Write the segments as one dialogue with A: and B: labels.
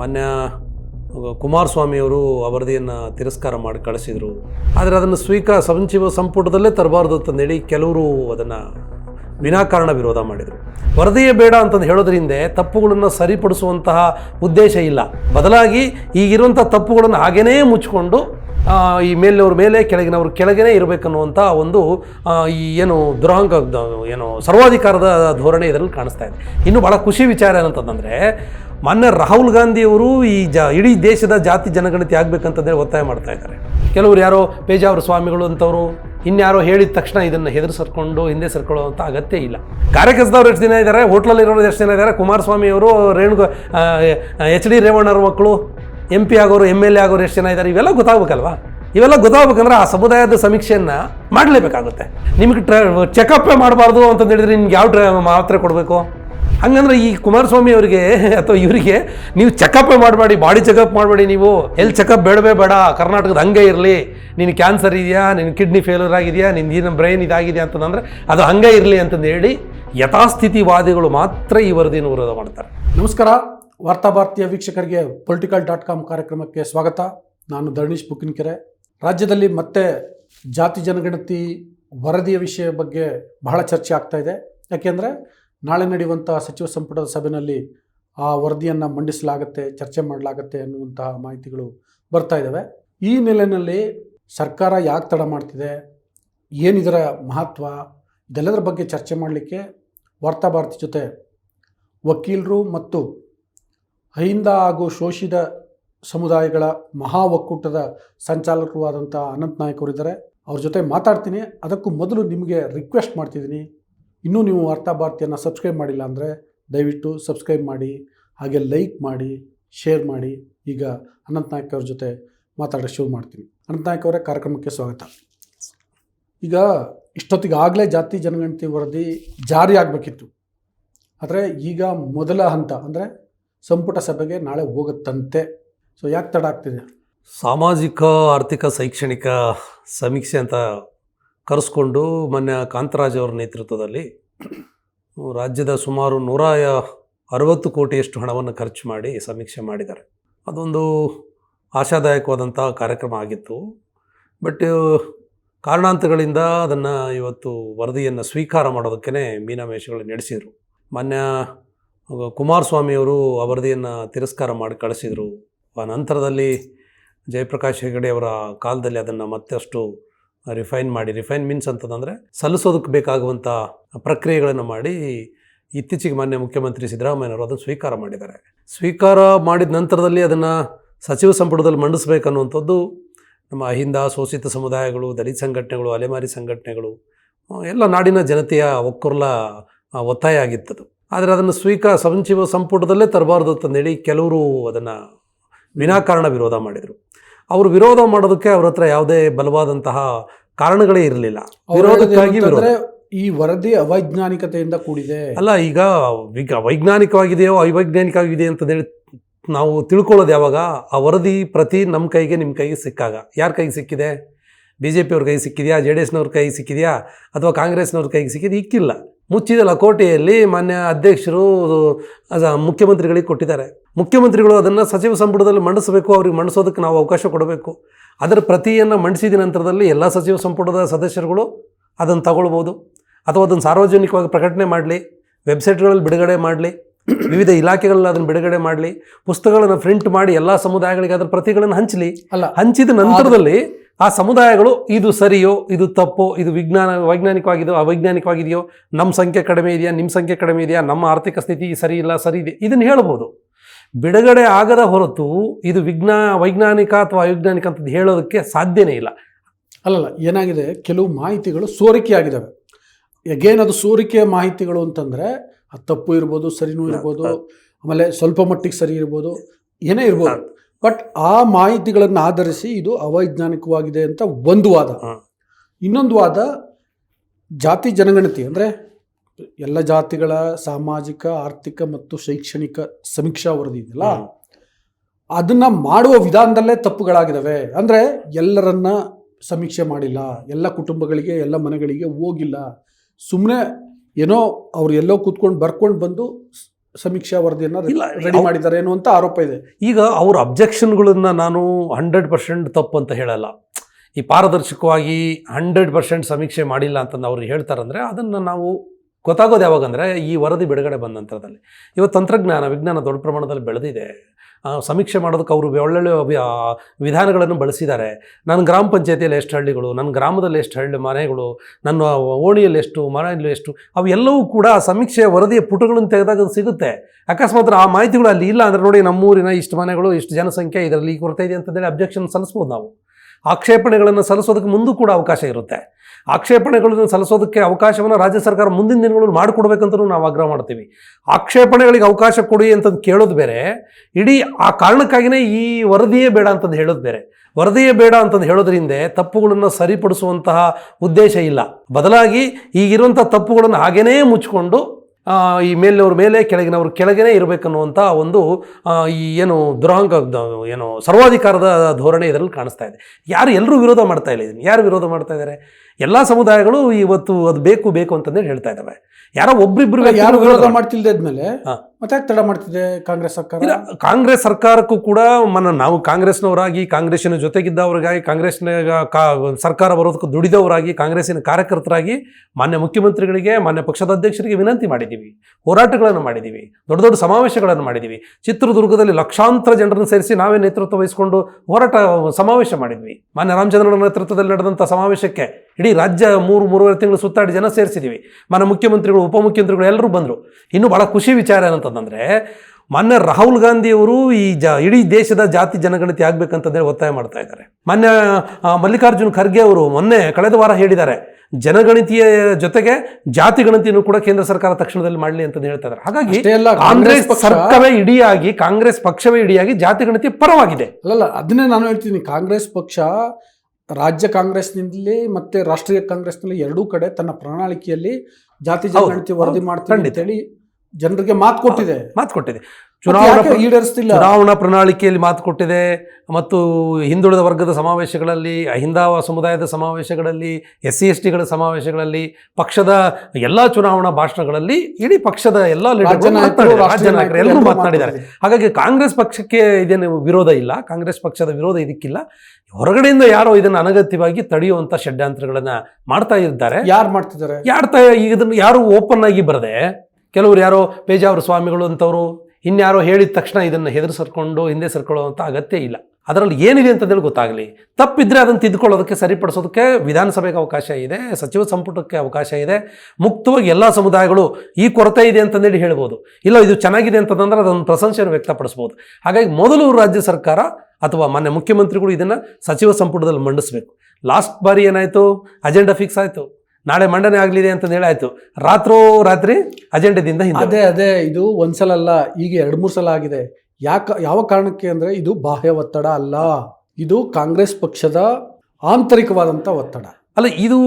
A: ಮಾನ್ಯ ಕುಮಾರಸ್ವಾಮಿಯವರು ಆ ವರದಿಯನ್ನು ತಿರಸ್ಕಾರ ಮಾಡಿ ಕಳಿಸಿದರು. ಆದರೆ ಅದನ್ನು ಸ್ವೀಕಾರ ಸಂಚಿವ ಸಂಪುಟದಲ್ಲೇ ತರಬಾರ್ದು ಅಂತಂದೇಳಿ ಕೆಲವರು ಅದನ್ನು ವಿನಾಕಾರಣ ವಿರೋಧ ಮಾಡಿದರು. ವರದಿಯೇ ಬೇಡ ಅಂತಂದು ಹೇಳೋದ್ರಿಂದ ತಪ್ಪುಗಳನ್ನು ಸರಿಪಡಿಸುವಂತಹ ಉದ್ದೇಶ ಇಲ್ಲ. ಬದಲಾಗಿ ಈಗಿರುವಂಥ ತಪ್ಪುಗಳನ್ನು ಹಾಗೇನೇ ಮುಚ್ಚಿಕೊಂಡು ಈ ಮೇಲಿನವ್ರ ಮೇಲೆ ಕೆಳಗಿನವ್ರ ಕೆಳಗೇ ಇರಬೇಕನ್ನುವಂಥ ಒಂದು ಈ ಏನು ದುರಹಂಕ ಏನು ಸರ್ವಾಧಿಕಾರದ ಧೋರಣೆ ಇದರಲ್ಲಿ ಕಾಣಿಸ್ತಾ ಇದೆ. ಇನ್ನು ಭಾಳ ಖುಷಿ ವಿಚಾರ ಏನಂತಂದರೆ ಮಾನ್ಯ ರಾಹುಲ್ ಗಾಂಧಿಯವರು ಈ ಜ, ಇಡೀ ದೇಶದ ಜಾತಿ ಜನಗಣತಿ ಆಗಬೇಕಂತಂದೇಳಿ ಒತ್ತಾಯ ಮಾಡ್ತಾ ಇದ್ದಾರೆ. ಕೆಲವರು ಯಾರೋ ಪೇಜಾವರ ಸ್ವಾಮಿಗಳು ಅಂತವರು, ಇನ್ಯಾರೋ ಹೇಳಿದ ತಕ್ಷಣ ಇದನ್ನು ಹೆದರು ಸರ್ಕೊಂಡು, ಹಿಂದೆ ಸರ್ಕೊಳ್ಳುವಂಥ ಅಗತ್ಯ ಇಲ್ಲ. ಕಾರ್ಯಕರ್ತದವ್ರು ಎಷ್ಟು ದಿನ ಇದ್ದಾರೆ? ಹೋಟ್ಲಲ್ಲಿರೋರು ಎಷ್ಟು ದಿನ ಇದ್ದಾರೆ? ಕುಮಾರಸ್ವಾಮಿ ಅವರು ರೇಣುಗ ಎಚ್ ಡಿ ರೇವಣ್ಣವ್ರ ಮಕ್ಕಳು, ಎಂ ಪಿ ಆಗೋರು ಎಂ ಎಲ್ ಎ ಆಗೋರು ಎಷ್ಟು ಜನ ಇದ್ದಾರೆ? ಇವೆಲ್ಲ ಗೊತ್ತಾಗಬೇಕಲ್ವಾ? ಇವೆಲ್ಲ ಗೊತ್ತಾಗಬೇಕಂದ್ರೆ ಆ ಸಮುದಾಯದ ಸಮೀಕ್ಷೆಯನ್ನು ಮಾಡಲೇಬೇಕಾಗುತ್ತೆ. ನಿಮಗೆ ಟ್ರ ಚೆಕಪ್ಪೇ ಮಾಡಬಾರ್ದು ಅಂತಂದು ಹೇಳಿದ್ರೆ ನಿಮ್ಗೆ ಯಾವ ಟ್ರ, ಮಾತ್ರೆ ಕೊಡಬೇಕು? ಹಂಗಂದ್ರೆ ಈ ಕುಮಾರಸ್ವಾಮಿ ಅವರಿಗೆ, ಅಥವಾ ಇವರಿಗೆ, ನೀವು ಚೆಕಪ್ಪೇ ಮಾಡಬೇಡಿ, ಬಾಡಿ ಚೆಕಪ್ ಮಾಡಬೇಡಿ ನೀವು. ಹೆಲ್ತ್ ಚೆಕಪ್ ಬೇಡವೇ ಬೇಡ. ಕರ್ನಾಟಕದ ಹಂಗೆ ಇರಲಿ. ನಿನ್ನ ಕ್ಯಾನ್ಸರ್ ಇದೆಯಾ? ನಿನ್ನ ಕಿಡ್ನಿ ಫೇಲ್ಯೂರ್ ಆಗಿದೆಯಾ? ನಿನ್ನ ಬ್ರೈನ್ ಇದಾಗಿದೆ ಅಂತಂದ್ರೆ ಅದು ಹಂಗೆ ಇರಲಿ ಅಂತಂದು ಹೇಳಿ ಯಥಾಸ್ಥಿತಿವಾದಿಗಳು ಮಾತ್ರ ಈ ವರದಿಯನ್ನು ವಿರೋಧ ಮಾಡ್ತಾರೆ.
B: ನಮಸ್ಕಾರ. ವಾರ್ತಾಭಾರತೀಯ ವೀಕ್ಷಕರಿಗೆ ಪೊಲಿಟಿಕಲ್ ಡಾಟ್ ಕಾಮ್ ಕಾರ್ಯಕ್ರಮಕ್ಕೆ ಸ್ವಾಗತ. ನಾನು ಧರಣೀಶ್ ಬುಕ್ಕಿನಕೆರೆ. ರಾಜ್ಯದಲ್ಲಿ ಮತ್ತೆ ಜಾತಿ ಜನಗಣತಿ ವರದಿಯ ವಿಷಯ ಬಗ್ಗೆ ಬಹಳ ಚರ್ಚೆ ಆಗ್ತಾ ಇದೆ. ಯಾಕೆಂದರೆ ನಾಳೆ ನಡೆಯುವಂಥ ಸಚಿವ ಸಂಪುಟದ ಸಭೆಯಲ್ಲಿ ಆ ವರದಿಯನ್ನು ಮಂಡಿಸಲಾಗುತ್ತೆ, ಚರ್ಚೆ ಮಾಡಲಾಗತ್ತೆ ಅನ್ನುವಂತಹ ಮಾಹಿತಿಗಳು ಬರ್ತಾ ಇದ್ದಾವೆ ಈ ನೆಲೆಯಲ್ಲಿ ಸರ್ಕಾರ ಯಾಕೆ ತಡ ಮಾಡ್ತಿದೆ? ಏನಿದರ ಮಹತ್ವ? ಇದೆಲ್ಲದರ ಬಗ್ಗೆ ಚರ್ಚೆ ಮಾಡಲಿಕ್ಕೆ ವಾರ್ತಾಭಾರತಿ ಜೊತೆ ವಕೀಲರು ಮತ್ತು ಅಹಿಂದ ಹಾಗೂ ಶೋಷಿತ ಸಮುದಾಯಗಳ ಮಹಾ ಒಕ್ಕೂಟದ ಸಂಚಾಲಕರು ಆದಂಥ ಅನಂತ್ ನಾಯಕ್ ಅವರಿದ್ದಾರೆ. ಅವ್ರ ಜೊತೆ ಮಾತಾಡ್ತೀನಿ. ಅದಕ್ಕೂ ಮೊದಲು ನಿಮಗೆ ರಿಕ್ವೆಸ್ಟ್ ಮಾಡ್ತಿದ್ದೀನಿ. ಇನ್ನೂ ನೀವು ವಾರ್ತಾಭಾರತಿಯನ್ನು ಸಬ್ಸ್ಕ್ರೈಬ್ ಮಾಡಿಲ್ಲ ಅಂದರೆ ದಯವಿಟ್ಟು ಸಬ್ಸ್ಕ್ರೈಬ್ ಮಾಡಿ, ಹಾಗೆ ಲೈಕ್ ಮಾಡಿ, ಶೇರ್ ಮಾಡಿ. ಈಗ ಅನಂತ್ ನಾಯಕ್ ಅವ್ರ ಜೊತೆ ಮಾತಾಡೋಕ್ಕೆ ಶುರು ಮಾಡ್ತೀನಿ. ಅನಂತ್ ನಾಯಕ್ ಅವರೇ ಕಾರ್ಯಕ್ರಮಕ್ಕೆ ಸ್ವಾಗತ. ಈಗ ಇಷ್ಟೊತ್ತಿಗೆ ಆಗಲೇ ಜಾತಿ ಜನಗಣತಿ ವರದಿ ಜಾರಿ ಆಗಬೇಕಿತ್ತು. ಆದರೆ ಈಗ ಮೊದಲ ಹಂತ ಅಂದರೆ ಸಂಪುಟ ಸಭೆಗೆ ನಾಳೆ ಹೋಗುತ್ತಂತೆ. ಸೊ ಯಾಕೆ ತಡ ಆಗ್ತಿದೆ?
A: ಸಾಮಾಜಿಕ, ಆರ್ಥಿಕ, ಶೈಕ್ಷಣಿಕ ಸಮೀಕ್ಷೆ ಅಂತ ಕರೆಸ್ಕೊಂಡು ಮೊನ್ನೆ ಕಾಂತರಾಜ್ ಅವರ ನೇತೃತ್ವದಲ್ಲಿ ರಾಜ್ಯದ ಸುಮಾರು ನೂರ ಅರವತ್ತು ಕೋಟಿಯಷ್ಟು ಹಣವನ್ನು ಖರ್ಚು ಮಾಡಿ ಸಮೀಕ್ಷೆ ಮಾಡಿದ್ದಾರೆ. ಅದೊಂದು ಆಶಾದಾಯಕವಾದಂಥ ಕಾರ್ಯಕ್ರಮ ಆಗಿತ್ತು. ಬಟ್ ಕಾರಣಾಂತರಗಳಿಂದ ಅದನ್ನು ಇವತ್ತು ವರದಿಯನ್ನು ಸ್ವೀಕಾರ ಮಾಡೋದಕ್ಕೇ ಮೀನಾಮೇಶಗಳು ನಡೆಸಿದರು. ಮಾನ್ಯ ಕುಮಾರಸ್ವಾಮಿಯವರು ಆ ವರದಿಯನ್ನು ತಿರಸ್ಕಾರ ಮಾಡಿ ಕಳಿಸಿದರು. ಆ ನಂತರದಲ್ಲಿ ಜಯಪ್ರಕಾಶ್ ಹೆಗಡೆಯವರ ಕಾಲದಲ್ಲಿ ಅದನ್ನು ಮತ್ತಷ್ಟು ರಿಫೈನ್ ಮಾಡಿ, ರಿಫೈನ್ ಮೀನ್ಸ್ ಅಂತಂದರೆ ಸಲ್ಲಿಸೋದಕ್ಕೆ ಬೇಕಾಗುವಂಥ ಪ್ರಕ್ರಿಯೆಗಳನ್ನು ಮಾಡಿ ಇತ್ತೀಚೆಗೆ ಮಾನ್ಯ ಮುಖ್ಯಮಂತ್ರಿ ಸಿದ್ದರಾಮಯ್ಯನವರು ಅದನ್ನು ಸ್ವೀಕಾರ ಮಾಡಿದ್ದಾರೆ. ಸ್ವೀಕಾರ ಮಾಡಿದ ನಂತರದಲ್ಲಿ ಅದನ್ನು ಸಚಿವ ಸಂಪುಟದಲ್ಲಿ ಮಂಡಿಸಬೇಕನ್ನುವಂಥದ್ದು ನಮ್ಮ ಅಹಿಂದ, ಶೋಷಿತ ಸಮುದಾಯಗಳು, ದಲಿತ ಸಂಘಟನೆಗಳು, ಅಲೆಮಾರಿ ಸಂಘಟನೆಗಳು, ಎಲ್ಲ ನಾಡಿನ ಜನತೆಯ ಒಕ್ಕುರ್ಲ ಒತ್ತಾಯ ಆಗಿತ್ತದು. ಆದರೆ ಅದನ್ನು ಸ್ವೀಕಾರ ಸಂಚಿವ ಸಂಪುಟದಲ್ಲೇ ತರಬಾರ್ದು ಅಂತಂದೇಳಿ ಕೆಲವರು ಅದನ್ನು ವಿನಾಕಾರಣ ವಿರೋಧ ಮಾಡಿದರು. ಅವರು ವಿರೋಧ ಮಾಡೋದಕ್ಕೆ ಅವ್ರ ಹತ್ರ ಯಾವುದೇ ಬಲವಾದಂತಹ ಕಾರಣಗಳೇ ಇರಲಿಲ್ಲ. ವಿರೋಧಕ್ಕಾಗಿ
B: ಈ ವರದಿ ಅವೈಜ್ಞಾನಿಕತೆಯಿಂದ ಕೂಡಿದೆ.
A: ಅಲ್ಲ ಈಗ ಈಗ ವೈಜ್ಞಾನಿಕವಾಗಿದೆಯೋ ಅವೈಜ್ಞಾನಿಕವಾಗಿದೆ ಹೇಳಿ ನಾವು ತಿಳ್ಕೊಳ್ಳೋದು ಯಾವಾಗ? ಆ ವರದಿ ಪ್ರತಿ ನಮ್ಮ ಕೈಗೆ ನಿಮ್ಮ ಕೈಗೆ ಸಿಕ್ಕಾಗ. ಯಾರ ಕೈಗೆ ಸಿಕ್ಕಿದೆ? ಬಿ ಜೆ ಪಿಯವ್ರ ಕೈಗೆ ಸಿಕ್ಕಿದೆಯಾ? ಜೆ ಡಿ ಎಸ್ನವ್ರ ಕೈಗೆ ಸಿಕ್ಕಿದೆಯಾ? ಅಥವಾ ಕಾಂಗ್ರೆಸ್ನವ್ರ ಕೈಗೆ ಸಿಕ್ಕಿದೆ ಇಕ್ಕಿಲ್ಲ. ಮುಚ್ಚಿದ ಲಕೋಟೆಯಲ್ಲಿ ಮಾನ್ಯ ಅಧ್ಯಕ್ಷರು ಮುಖ್ಯಮಂತ್ರಿಗಳಿಗೆ ಕೊಟ್ಟಿದ್ದಾರೆ. ಮುಖ್ಯಮಂತ್ರಿಗಳು ಅದನ್ನು ಸಚಿವ ಸಂಪುಟದಲ್ಲಿ ಮಂಡಿಸಬೇಕು, ಅವ್ರಿಗೆ ಮಂಡಿಸೋದಕ್ಕೆ ನಾವು ಅವಕಾಶ ಕೊಡಬೇಕು. ಅದರ ಪ್ರತಿಯನ್ನು ಮಂಡಿಸಿದ ನಂತರದಲ್ಲಿ ಎಲ್ಲ ಸಚಿವ ಸಂಪುಟದ ಸದಸ್ಯರುಗಳು ಅದನ್ನು ತಗೊಳ್ಬೋದು. ಅಥವಾ ಅದನ್ನು ಸಾರ್ವಜನಿಕವಾಗಿ ಪ್ರಕಟಣೆ ಮಾಡಲಿ ವೆಬ್ಸೈಟ್ಗಳಲ್ಲಿ ಬಿಡುಗಡೆ ಮಾಡಲಿ. ವಿವಿಧ ಇಲಾಖೆಗಳಲ್ಲಿ ಅದನ್ನು ಬಿಡುಗಡೆ ಮಾಡಲಿ ಪುಸ್ತಕಗಳನ್ನು ಪ್ರಿಂಟ್ ಮಾಡಿ ಎಲ್ಲ ಸಮುದಾಯಗಳಿಗೆ ಅದರ ಪ್ರತಿಗಳನ್ನು ಹಂಚಲಿ.
B: ಅಲ್ಲ
A: ಹಂಚಿದ ನಂತರದಲ್ಲಿ ಆ ಸಮುದಾಯಗಳು ಇದು ಸರಿಯೋ ಇದು ತಪ್ಪೋ ಇದು ವಿಜ್ಞಾನ ವೈಜ್ಞಾನಿಕವಾಗಿದೆಯೋ ಅವೈಜ್ಞಾನಿಕವಾಗಿದೆಯೋ ನಮ್ಮ ಸಂಖ್ಯೆ ಕಡಿಮೆ ಇದೆಯಾ ನಿಮ್ಮ ಸಂಖ್ಯೆ ಕಡಿಮೆ ಇದೆಯಾ ನಮ್ಮ ಆರ್ಥಿಕ ಸ್ಥಿತಿ ಸರಿ ಇಲ್ಲ ಸರಿ ಇದೆ ಇದನ್ನು ಹೇಳ್ಬೋದು. ಬಿಡುಗಡೆ ಆಗದ ಹೊರತು ಇದು ವಿಜ್ಞಾ ವೈಜ್ಞಾನಿಕ ಅಥವಾ ಅವೈಜ್ಞಾನಿಕ ಅಂತ ಹೇಳೋದಕ್ಕೆ ಸಾಧ್ಯನೇ ಇಲ್ಲ.
B: ಅಲ್ಲಲ್ಲ ಏನಾಗಿದೆ? ಕೆಲವು ಮಾಹಿತಿಗಳು ಸೋರಿಕೆಯಾಗಿದ್ದಾವೆ ಎಗೇನ್ ಅದು ಸೋರಿಕೆಯ ಮಾಹಿತಿಗಳು ಅಂತಂದರೆ ಅದು ತಪ್ಪು ಇರ್ಬೋದು ಸರಿನೂ ಇರ್ಬೋದು ಆಮೇಲೆ ಸ್ವಲ್ಪ ಮಟ್ಟಿಗೆ ಸರಿ ಇರ್ಬೋದು ಏನೇ ಇರ್ಬೋದು. ಬಟ್ ಆ ಮಾಹಿತಿಗಳನ್ನು ಆಧರಿಸಿ ಇದು ಅವೈಜ್ಞಾನಿಕವಾಗಿದೆ ಅಂತ ಒಂದು ವಾದ. ಇನ್ನೊಂದು ವಾದ ಜಾತಿ ಜನಗಣತಿ ಅಂದರೆ ಎಲ್ಲ ಜಾತಿಗಳ ಸಾಮಾಜಿಕ ಆರ್ಥಿಕ ಮತ್ತು ಶೈಕ್ಷಣಿಕ ಸಮೀಕ್ಷಾ ವರದಿ ಇದೆಯಲ್ಲ ಅದನ್ನು ಮಾಡುವ ವಿಧಾನದಲ್ಲೇ ತಪ್ಪುಗಳಾಗಿದ್ದಾವೆ ಅಂದರೆ ಎಲ್ಲರನ್ನ ಸಮೀಕ್ಷೆ ಮಾಡಿಲ್ಲ ಎಲ್ಲ ಕುಟುಂಬಗಳಿಗೆ ಎಲ್ಲ ಮನೆಗಳಿಗೆ ಹೋಗಿಲ್ಲ. ಸುಮ್ಮನೆ ಏನೋ ಅವ್ರು ಎಲ್ಲೋ ಕೂತ್ಕೊಂಡು ಬರ್ಕೊಂಡು ಬಂದು ಸಮೀಕ್ಷಾ ವರದಿಯನ್ನು
A: ಇಲ್ಲ,
B: ರೆಡಿ
A: ಮಾಡಿದ್ದಾರೆ
B: ಮಾಡಿದ್ದಾರೆ ಅಂತ ಆರೋಪ ಇದೆ.
A: ಈಗ ಅವ್ರ ಅಬ್ಜೆಕ್ಷನ್ಗಳನ್ನು ನಾನು ಹಂಡ್ರೆಡ್ ಪರ್ಸೆಂಟ್ ತಪ್ಪು ಅಂತ ಹೇಳಲ್ಲ. ಈ ಪಾರದರ್ಶಕವಾಗಿ ಹಂಡ್ರೆಡ್ ಪರ್ಸೆಂಟ್ ಸಮೀಕ್ಷೆ ಮಾಡಿಲ್ಲ ಅಂತಂದು ಅವ್ರು ಹೇಳ್ತಾರಂದರೆ ಅದನ್ನು ನಾವು ಗೊತ್ತಾಗೋದು ಯಾವಾಗಂದರೆ ಈ ವರದಿ ಬಿಡುಗಡೆ ಬಂದ ನಂತರದಲ್ಲಿ ಇವತ್ತು ತಂತ್ರಜ್ಞಾನ, ವಿಜ್ಞಾನ ದೊಡ್ಡ ಪ್ರಮಾಣದಲ್ಲಿ ಬೆಳೆದಿದೆ. ಸಮೀಕ್ಷೆ ಮಾಡೋದಕ್ಕೆ ಅವರು ಒಳ್ಳೊಳ್ಳೆ ವಿಧಾನಗಳನ್ನು ಬಳಸಿದ್ದಾರೆ. ನನ್ನ ಗ್ರಾಮ ಪಂಚಾಯತಿಯಲ್ಲಿ ಎಷ್ಟು ಹಳ್ಳಿಗಳು, ನನ್ನ ಗ್ರಾಮದಲ್ಲಿ ಎಷ್ಟು ಹಳ್ಳಿ ಮನೆಗಳು, ನನ್ನ ಓಣಿಯಲ್ಲಿ ಎಷ್ಟು, ಮನೆಯಲ್ಲಿ ಎಷ್ಟು ಅವೆಲ್ಲವೂ ಕೂಡ ಸಮೀಕ್ಷೆ ವರದಿಯ ಪುಟಗಳನ್ನು ತೆಗೆದಾಗ ಸಿಗುತ್ತೆ. ಅಕಸ್ಮಾತ್ ಆ ಮಾಹಿತಿಗಳು ಅಲ್ಲಿ ಇಲ್ಲ ಅಂದರೆ ನೋಡಿ ನಮ್ಮೂರಿನ ಇಷ್ಟು ಮನೆಗಳು, ಇಷ್ಟು ಜನಸಂಖ್ಯೆ ಇದರಲ್ಲಿ ಕೊರತೆ ಇದೆ ಅಂತಂದೇಳಿ ಅಬ್ಜೆಕ್ಷನ್ ಸಲ್ಲಿಸ್ಬೋದು ನಾವು. ಆಕ್ಷೇಪಣೆಗಳನ್ನು ಸಲ್ಲಿಸೋದಕ್ಕೆ ಮುಂದೂ ಕೂಡ ಅವಕಾಶ ಇರುತ್ತೆ. ಆಕ್ಷೇಪಣೆಗಳನ್ನು ಸಲ್ಲಿಸೋದಕ್ಕೆ ಅವಕಾಶವನ್ನು ರಾಜ್ಯ ಸರ್ಕಾರ ಮುಂದಿನ ದಿನಗಳಲ್ಲಿ ಮಾಡಿಕೊಡ್ಬೇಕಂತಲೂ ನಾವು ಆಗ್ರಹ ಮಾಡ್ತೀವಿ. ಆಕ್ಷೇಪಣೆಗಳಿಗೆ ಅವಕಾಶ ಕೊಡಿ ಅಂತಂದು ಕೇಳೋದು ಬೇರೆ, ಇಡೀ ಆ ಕಾರಣಕ್ಕಾಗಿಯೇ ಈ ವರದಿಯೇ ಬೇಡ ಅಂತಂದು ಹೇಳೋದು ಬೇರೆ. ವರದಿಯೇ ಬೇಡ ಅಂತಂದು ಹೇಳೋದ್ರಿಂದ ತಪ್ಪುಗಳನ್ನು ಸರಿಪಡಿಸುವಂತಹ ಉದ್ದೇಶ ಇಲ್ಲ. ಬದಲಾಗಿ ಈಗಿರುವಂಥ ತಪ್ಪುಗಳನ್ನು ಹಾಗೇನೇ ಮುಚ್ಚಿಕೊಂಡು ಈ ಮೇಲಿನವ್ರ ಮೇಲೆ, ಕೆಳಗಿನವ್ರ ಕೆಳಗೇನೆ ಇರಬೇಕನ್ನುವಂಥ ಒಂದು ಈ ಏನು ದುರಾಂಗ ಏನು ಸರ್ವಾಧಿಕಾರದ ಧೋರಣೆ ಇದರಲ್ಲಿ ಕಾಣಿಸ್ತಾ ಇದೆ. ಯಾರು ಎಲ್ಲರೂ ವಿರೋಧ ಮಾಡ್ತಾ ಇಲ್ಲ ಇದನ್ನು. ಯಾರು ವಿರೋಧ ಮಾಡ್ತಾ ಇದ್ದಾರೆ ಎಲ್ಲ ಸಮುದಾಯಗಳು ಇವತ್ತು ಅದು ಬೇಕು ಬೇಕು ಅಂತಂದೇಳಿ ಹೇಳ್ತಾ ಇದ್ದಾವೆ ಯಾರೋ ಒಬ್ರಿಬ್ರು
B: ಯಾರು ವಿರೋಧ
A: ಮಾಡ್ತಿಲ್ದಾದ್ಮೇಲೆ.
B: ಮತ್ತೆ ತಡ ಮಾಡ್ತಿದೆ ಕಾಂಗ್ರೆಸ್ ಸರ್ಕಾರ?
A: ಕಾಂಗ್ರೆಸ್ ಸರ್ಕಾರಕ್ಕೂ ಕೂಡ ಮನ ನಾವು ಕಾಂಗ್ರೆಸ್ನವರಾಗಿ ಕಾಂಗ್ರೆಸ್ಸಿನ ಜೊತೆಗಿದ್ದವರಿಗಾಗಿ ಕಾಂಗ್ರೆಸ್ನ ಸರ್ಕಾರ ಬರೋದಕ್ಕೆ ದುಡಿದವರಾಗಿ ಕಾಂಗ್ರೆಸ್ಸಿನ ಕಾರ್ಯಕರ್ತರಾಗಿ ಮಾನ್ಯ ಮುಖ್ಯಮಂತ್ರಿಗಳಿಗೆ ಮಾನ್ಯ ಪಕ್ಷದ ಅಧ್ಯಕ್ಷರಿಗೆ ವಿನಂತಿ ಮಾಡಿದ್ದೀವಿ. ಹೋರಾಟಗಳನ್ನು ಮಾಡಿದ್ದೀವಿ. ದೊಡ್ಡ ದೊಡ್ಡ ಸಮಾವೇಶಗಳನ್ನು ಮಾಡಿದ್ದೀವಿ. ಚಿತ್ರದುರ್ಗದಲ್ಲಿ ಲಕ್ಷಾಂತರ ಜನರನ್ನು ಸೇರಿಸಿ ನಾವೇ ನೇತೃತ್ವ ವಹಿಸಿಕೊಂಡು ಹೋರಾಟ ಸಮಾವೇಶ ಮಾಡಿದ್ವಿ. ಮಾನ್ಯ ರಾಮಚಂದ್ರನ ನೇತೃತ್ವದಲ್ಲಿ ನಡೆದಂಥ ಸಮಾವೇಶಕ್ಕೆ ಇಡೀ ರಾಜ್ಯ ಮೂರು ಮೂರುವರೆ ತಿಂಗಳು ಸುತ್ತಾಡಿ ಜನ ಸೇರಿಸಿದ್ದೀವಿ ಮನ ಮುಖ್ಯಮಂತ್ರಿಗಳು ಉಪಮುಖ್ಯಮಂತ್ರಿಗಳು ಎಲ್ಲರೂ ಬಂದರು. ಇನ್ನು ಭಾಳ ಖುಷಿ ವಿಚಾರ ಏನಂತಂದರೆ ಮೊನ್ನೆ ರಾಹುಲ್ ಗಾಂಧಿಯವರು ಈ ಜ ಇಡೀ ದೇಶದ ಜಾತಿ ಜನಗಣತಿ ಆಗಬೇಕಂತಂದೇಳಿ ಒತ್ತಾಯ ಮಾಡ್ತಾ ಇದ್ದಾರೆ. ಮೊನ್ನೆ ಮಲ್ಲಿಕಾರ್ಜುನ್ ಖರ್ಗೆ ಅವರು ಮೊನ್ನೆ ಕಳೆದ ವಾರ ಹೇಳಿದ್ದಾರೆ ಜನಗಣತಿಯ ಜೊತೆಗೆ ಜಾತಿ ಗಣತಿಯನ್ನು ಕೂಡ ಕೇಂದ್ರ ಸರ್ಕಾರ ತಕ್ಷಣದಲ್ಲಿ ಮಾಡಲಿ ಅಂತ ಹೇಳ್ತಾ ಇದ್ದಾರೆ. ಹಾಗಾಗಿ ಕಾಂಗ್ರೆಸ್ ಸರ್ಕಾರವೇ ಇಡಿಯಾಗಿ ಕಾಂಗ್ರೆಸ್ ಪಕ್ಷವೇ ಇಡಿಯಾಗಿ ಜಾತಿ ಗಣತಿ ಪರವಾಗಿದೆ.
B: ಅಲ್ಲಲ್ಲ ಅದನ್ನೇ ನಾನು ಹೇಳ್ತೀನಿ. ಕಾಂಗ್ರೆಸ್ ಪಕ್ಷ ರಾಜ್ಯ ಕಾಂಗ್ರೆಸ್ನಲ್ಲಿ ಮತ್ತೆ ರಾಷ್ಟ್ರೀಯ ಕಾಂಗ್ರೆಸ್ನಲ್ಲಿ ಎರಡೂ ಕಡೆ ತನ್ನ ಪ್ರಣಾಳಿಕೆಯಲ್ಲಿ ಜಾತಿ ಜನಗಣತಿ ವರದಿ
A: ಮಾಡ್ತಾರೆ
B: ಅಂತ
A: ಹೇಳಿ
B: ಅಂತೇಳಿ ಜನರಿಗೆ ಮಾತು ಕೊಟ್ಟಿದೆ.
A: ಮಾತು ಕೊಟ್ಟಿದೆ. ಚುನಾವಣಾ
B: ಈಡೇರಿಸ್ತಿಲ್ಲ?
A: ಚುನಾವಣಾ ಪ್ರಣಾಳಿಕೆಯಲ್ಲಿ ಮಾತು ಕೊಟ್ಟಿದೆ ಮತ್ತು ಹಿಂದುಳಿದ ವರ್ಗದ ಸಮಾವೇಶಗಳಲ್ಲಿ ಅಹಿಂದಾವ ಸಮುದಾಯದ ಸಮಾವೇಶಗಳಲ್ಲಿ ಎಸ್ ಸಿ ಎಸ್ ಟಿಗಳ ಸಮಾವೇಶಗಳಲ್ಲಿ ಪಕ್ಷದ ಎಲ್ಲ ಚುನಾವಣಾ ಭಾಷಣಗಳಲ್ಲಿ ಇಡೀ ಪಕ್ಷದ ಎಲ್ಲ
B: ರಾಜ್ಯ ನಾಯಕರು,
A: ಎಲ್ಲರೂ ಮಾತನಾಡಿದ್ದಾರೆ ಹಾಗಾಗಿ ಕಾಂಗ್ರೆಸ್ ಪಕ್ಷಕ್ಕೆ ಇದೇನು ವಿರೋಧ ಇಲ್ಲ ಕಾಂಗ್ರೆಸ್ ಪಕ್ಷದ ವಿರೋಧ ಇದಕ್ಕಿಲ್ಲ. ಹೊರಗಡೆಯಿಂದ ಯಾರೋ ಇದನ್ನು ಅನಗತ್ಯವಾಗಿ ತಡೆಯುವಂಥ ಷಡ್ಯಂತ್ರಗಳನ್ನು ಮಾಡ್ತಾ ಇದ್ದಾರೆ.
B: ಯಾರು ಮಾಡ್ತಿದ್ದಾರೆ?
A: ಯಾರು ಇದನ್ನು ಯಾರು ಓಪನ್ ಆಗಿ ಬರದೆ ಕೆಲವರು ಯಾರೋ ಪೇಜಾವರ ಸ್ವಾಮಿಗಳು ಅಂತವರು ಇನ್ಯಾರೋ ಹೇಳಿದ ತಕ್ಷಣ ಇದನ್ನು ಹೆದರು ಸರ್ಕೊಂಡು, ಹಿಂದೆ ಸರ್ಕೊಳ್ಳೋವಂಥ ಅಗತ್ಯ ಇಲ್ಲ. ಅದರಲ್ಲಿ ಏನಿದೆ ಅಂತಂದೇಳಿ ಗೊತ್ತಾಗಲಿ. ತಪ್ಪಿದ್ರೆ ಅದನ್ನು ತಿದ್ದುಕೊಳ್ಳೋದಕ್ಕೆ ಸರಿಪಡಿಸೋದಕ್ಕೆ ವಿಧಾನಸಭೆಗೆ ಅವಕಾಶ ಇದೆ, ಸಚಿವ ಸಂಪುಟಕ್ಕೆ ಅವಕಾಶ ಇದೆ, ಮುಕ್ತವಾಗಿ ಎಲ್ಲ ಸಮುದಾಯಗಳು ಈ ಕೊರತೆ ಇದೆ ಅಂತಂದೇಳಿ ಹೇಳ್ಬೋದು. ಇಲ್ಲ ಇದು ಚೆನ್ನಾಗಿದೆ ಅಂತಂದ್ರೆ ಅದನ್ನು ಪ್ರಶಂಸೆಯನ್ನು ವ್ಯಕ್ತಪಡಿಸ್ಬೋದು. ಹಾಗಾಗಿ ಮೊದಲು ರಾಜ್ಯ ಸರ್ಕಾರ ಅಥವಾ ಮಾನ್ಯ ಮುಖ್ಯಮಂತ್ರಿಗಳು ಇದನ್ನು ಸಚಿವ ಸಂಪುಟದಲ್ಲಿ ಮಂಡಿಸಬೇಕು. ಲಾಸ್ಟ್ ಬಾರಿ ಏನಾಯಿತು? ಅಜೆಂಡಾ ಫಿಕ್ಸ್ ಆಯಿತು. ನಾಳೆ ಮಂಡನೆ ಆಗಲಿದೆ ಅಂತ ಹೇಳಾಯ್ತು. ರಾತ್ರೋ ರಾತ್ರಿ ಅಜೆಂಡದಿಂದ ಹಿಂದೆ
B: ಅದೇ ಅದೇ ಇದು ಒಂದ್ಸಲ ಅಲ್ಲ ಈಗ ಎರಡು ಮೂರು ಸಲ ಆಗಿದೆ. ಯಾಕ ಯಾವ ಕಾರಣಕ್ಕೆ ಅಂದ್ರೆ ಇದು ಬಾಹ್ಯ ಒತ್ತಡ ಅಲ್ಲ. ಇದು ಕಾಂಗ್ರೆಸ್ ಪಕ್ಷದ ಆಂತರಿಕವಾದಂತ ಒತ್ತಡ.
A: ಅಲ್ಲ ಇದು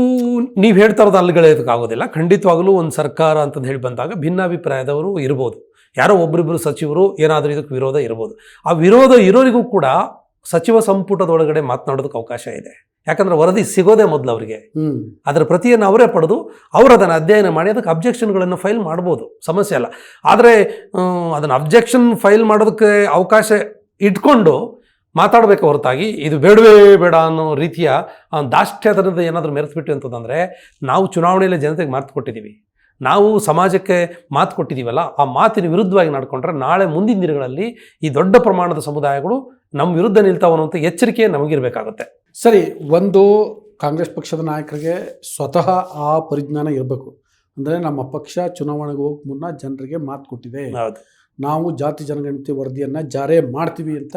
A: ನೀವು ಹೇಳ್ತಾ ಇರೋದು ಅಲ್ಲಿಗಳೇದಕ್ಕಾಗೋದಿಲ್ಲ ಖಂಡಿತವಾಗಲೂ ಒಂದು ಸರ್ಕಾರ ಅಂತಂದು ಹೇಳಿ ಬಂದಾಗ ಭಿನ್ನಾಭಿಪ್ರಾಯದವರು ಇರ್ಬೋದು. ಯಾರೋ ಒಬ್ಬರಿಬ್ಬರು ಸಚಿವರು ಏನಾದರೂ ಇದಕ್ಕೆ ವಿರೋಧ ಇರ್ಬೋದು. ಆ ವಿರೋಧ ಇರೋರಿಗೂ ಕೂಡ ಸಚಿವ ಸಂಪುಟದೊಳಗಡೆ ಮಾತನಾಡೋದಕ್ಕೆ ಅವಕಾಶ ಇದೆ. ಯಾಕಂದ್ರೆ ವರದಿ ಸಿಗೋದೇ ಮೊದಲು ಅವರಿಗೆ. ಅದರ ಪ್ರತಿಯನ್ನು ಅವರೇ ಪಡೆದು ಅವರು ಅದನ್ನು ಅಧ್ಯಯನ ಮಾಡಿ ಅದಕ್ಕೆ ಅಬ್ಜೆಕ್ಷನ್ಗಳನ್ನು ಫೈಲ್ ಮಾಡ್ಬೋದು. ಸಮಸ್ಯೆ ಅಲ್ಲ. ಆದರೆ ಅದನ್ನು ಅಬ್ಜೆಕ್ಷನ್ ಫೈಲ್ ಮಾಡೋದಕ್ಕೆ ಅವಕಾಶ ಇಟ್ಕೊಂಡು ಮಾತಾಡಬೇಕು ಹೊರತಾಗಿ ಇದು ಬೇಡವೇ ಬೇಡ ಅನ್ನೋ ರೀತಿಯ ದಾಷ್ಟ್ಯತನದ ಏನಾದರೂ ಮೆರೆತುಬಿಟ್ಟು ಅಂತಂದರೆ ನಾವು ಚುನಾವಣೆಯಲ್ಲಿ ಜನತೆಗೆ ಮಾತು ಕೊಟ್ಟಿದ್ದೀವಿ ನಾವು ಸಮಾಜಕ್ಕೆ ಮಾತು ಕೊಟ್ಟಿದ್ದೀವಲ್ಲ ಆ ಮಾತಿನ ವಿರುದ್ಧವಾಗಿ ನಡ್ಕೊಂಡ್ರೆ ನಾಳೆ ಮುಂದಿನ ದಿನಗಳಲ್ಲಿ ಈ ದೊಡ್ಡ ಪ್ರಮಾಣದ ಸಮುದಾಯಗಳು ನಮ್ಮ ವಿರುದ್ಧ ನಿಲ್ತಾವನ್ನುವಂಥ ಎಚ್ಚರಿಕೆ ನಮಗಿರಬೇಕಾಗುತ್ತೆ.
B: ಸರಿ ಒಂದು ಕಾಂಗ್ರೆಸ್ ಪಕ್ಷದ ನಾಯಕರಿಗೆ ಸ್ವತಃ ಆ ಪರಿಜ್ಞಾನ ಇರಬೇಕು. ಅಂದರೆ ನಮ್ಮ ಪಕ್ಷ ಚುನಾವಣೆಗೆ ಹೋಗಕ್ ಮುನ್ನ ಜನರಿಗೆ ಮಾತು ಕೊಟ್ಟಿದೆ. ನಾವು ಜಾತಿ ಜನಗಣತಿ ವರದಿಯನ್ನು ಜಾರಿ ಮಾಡ್ತೀವಿ ಅಂತ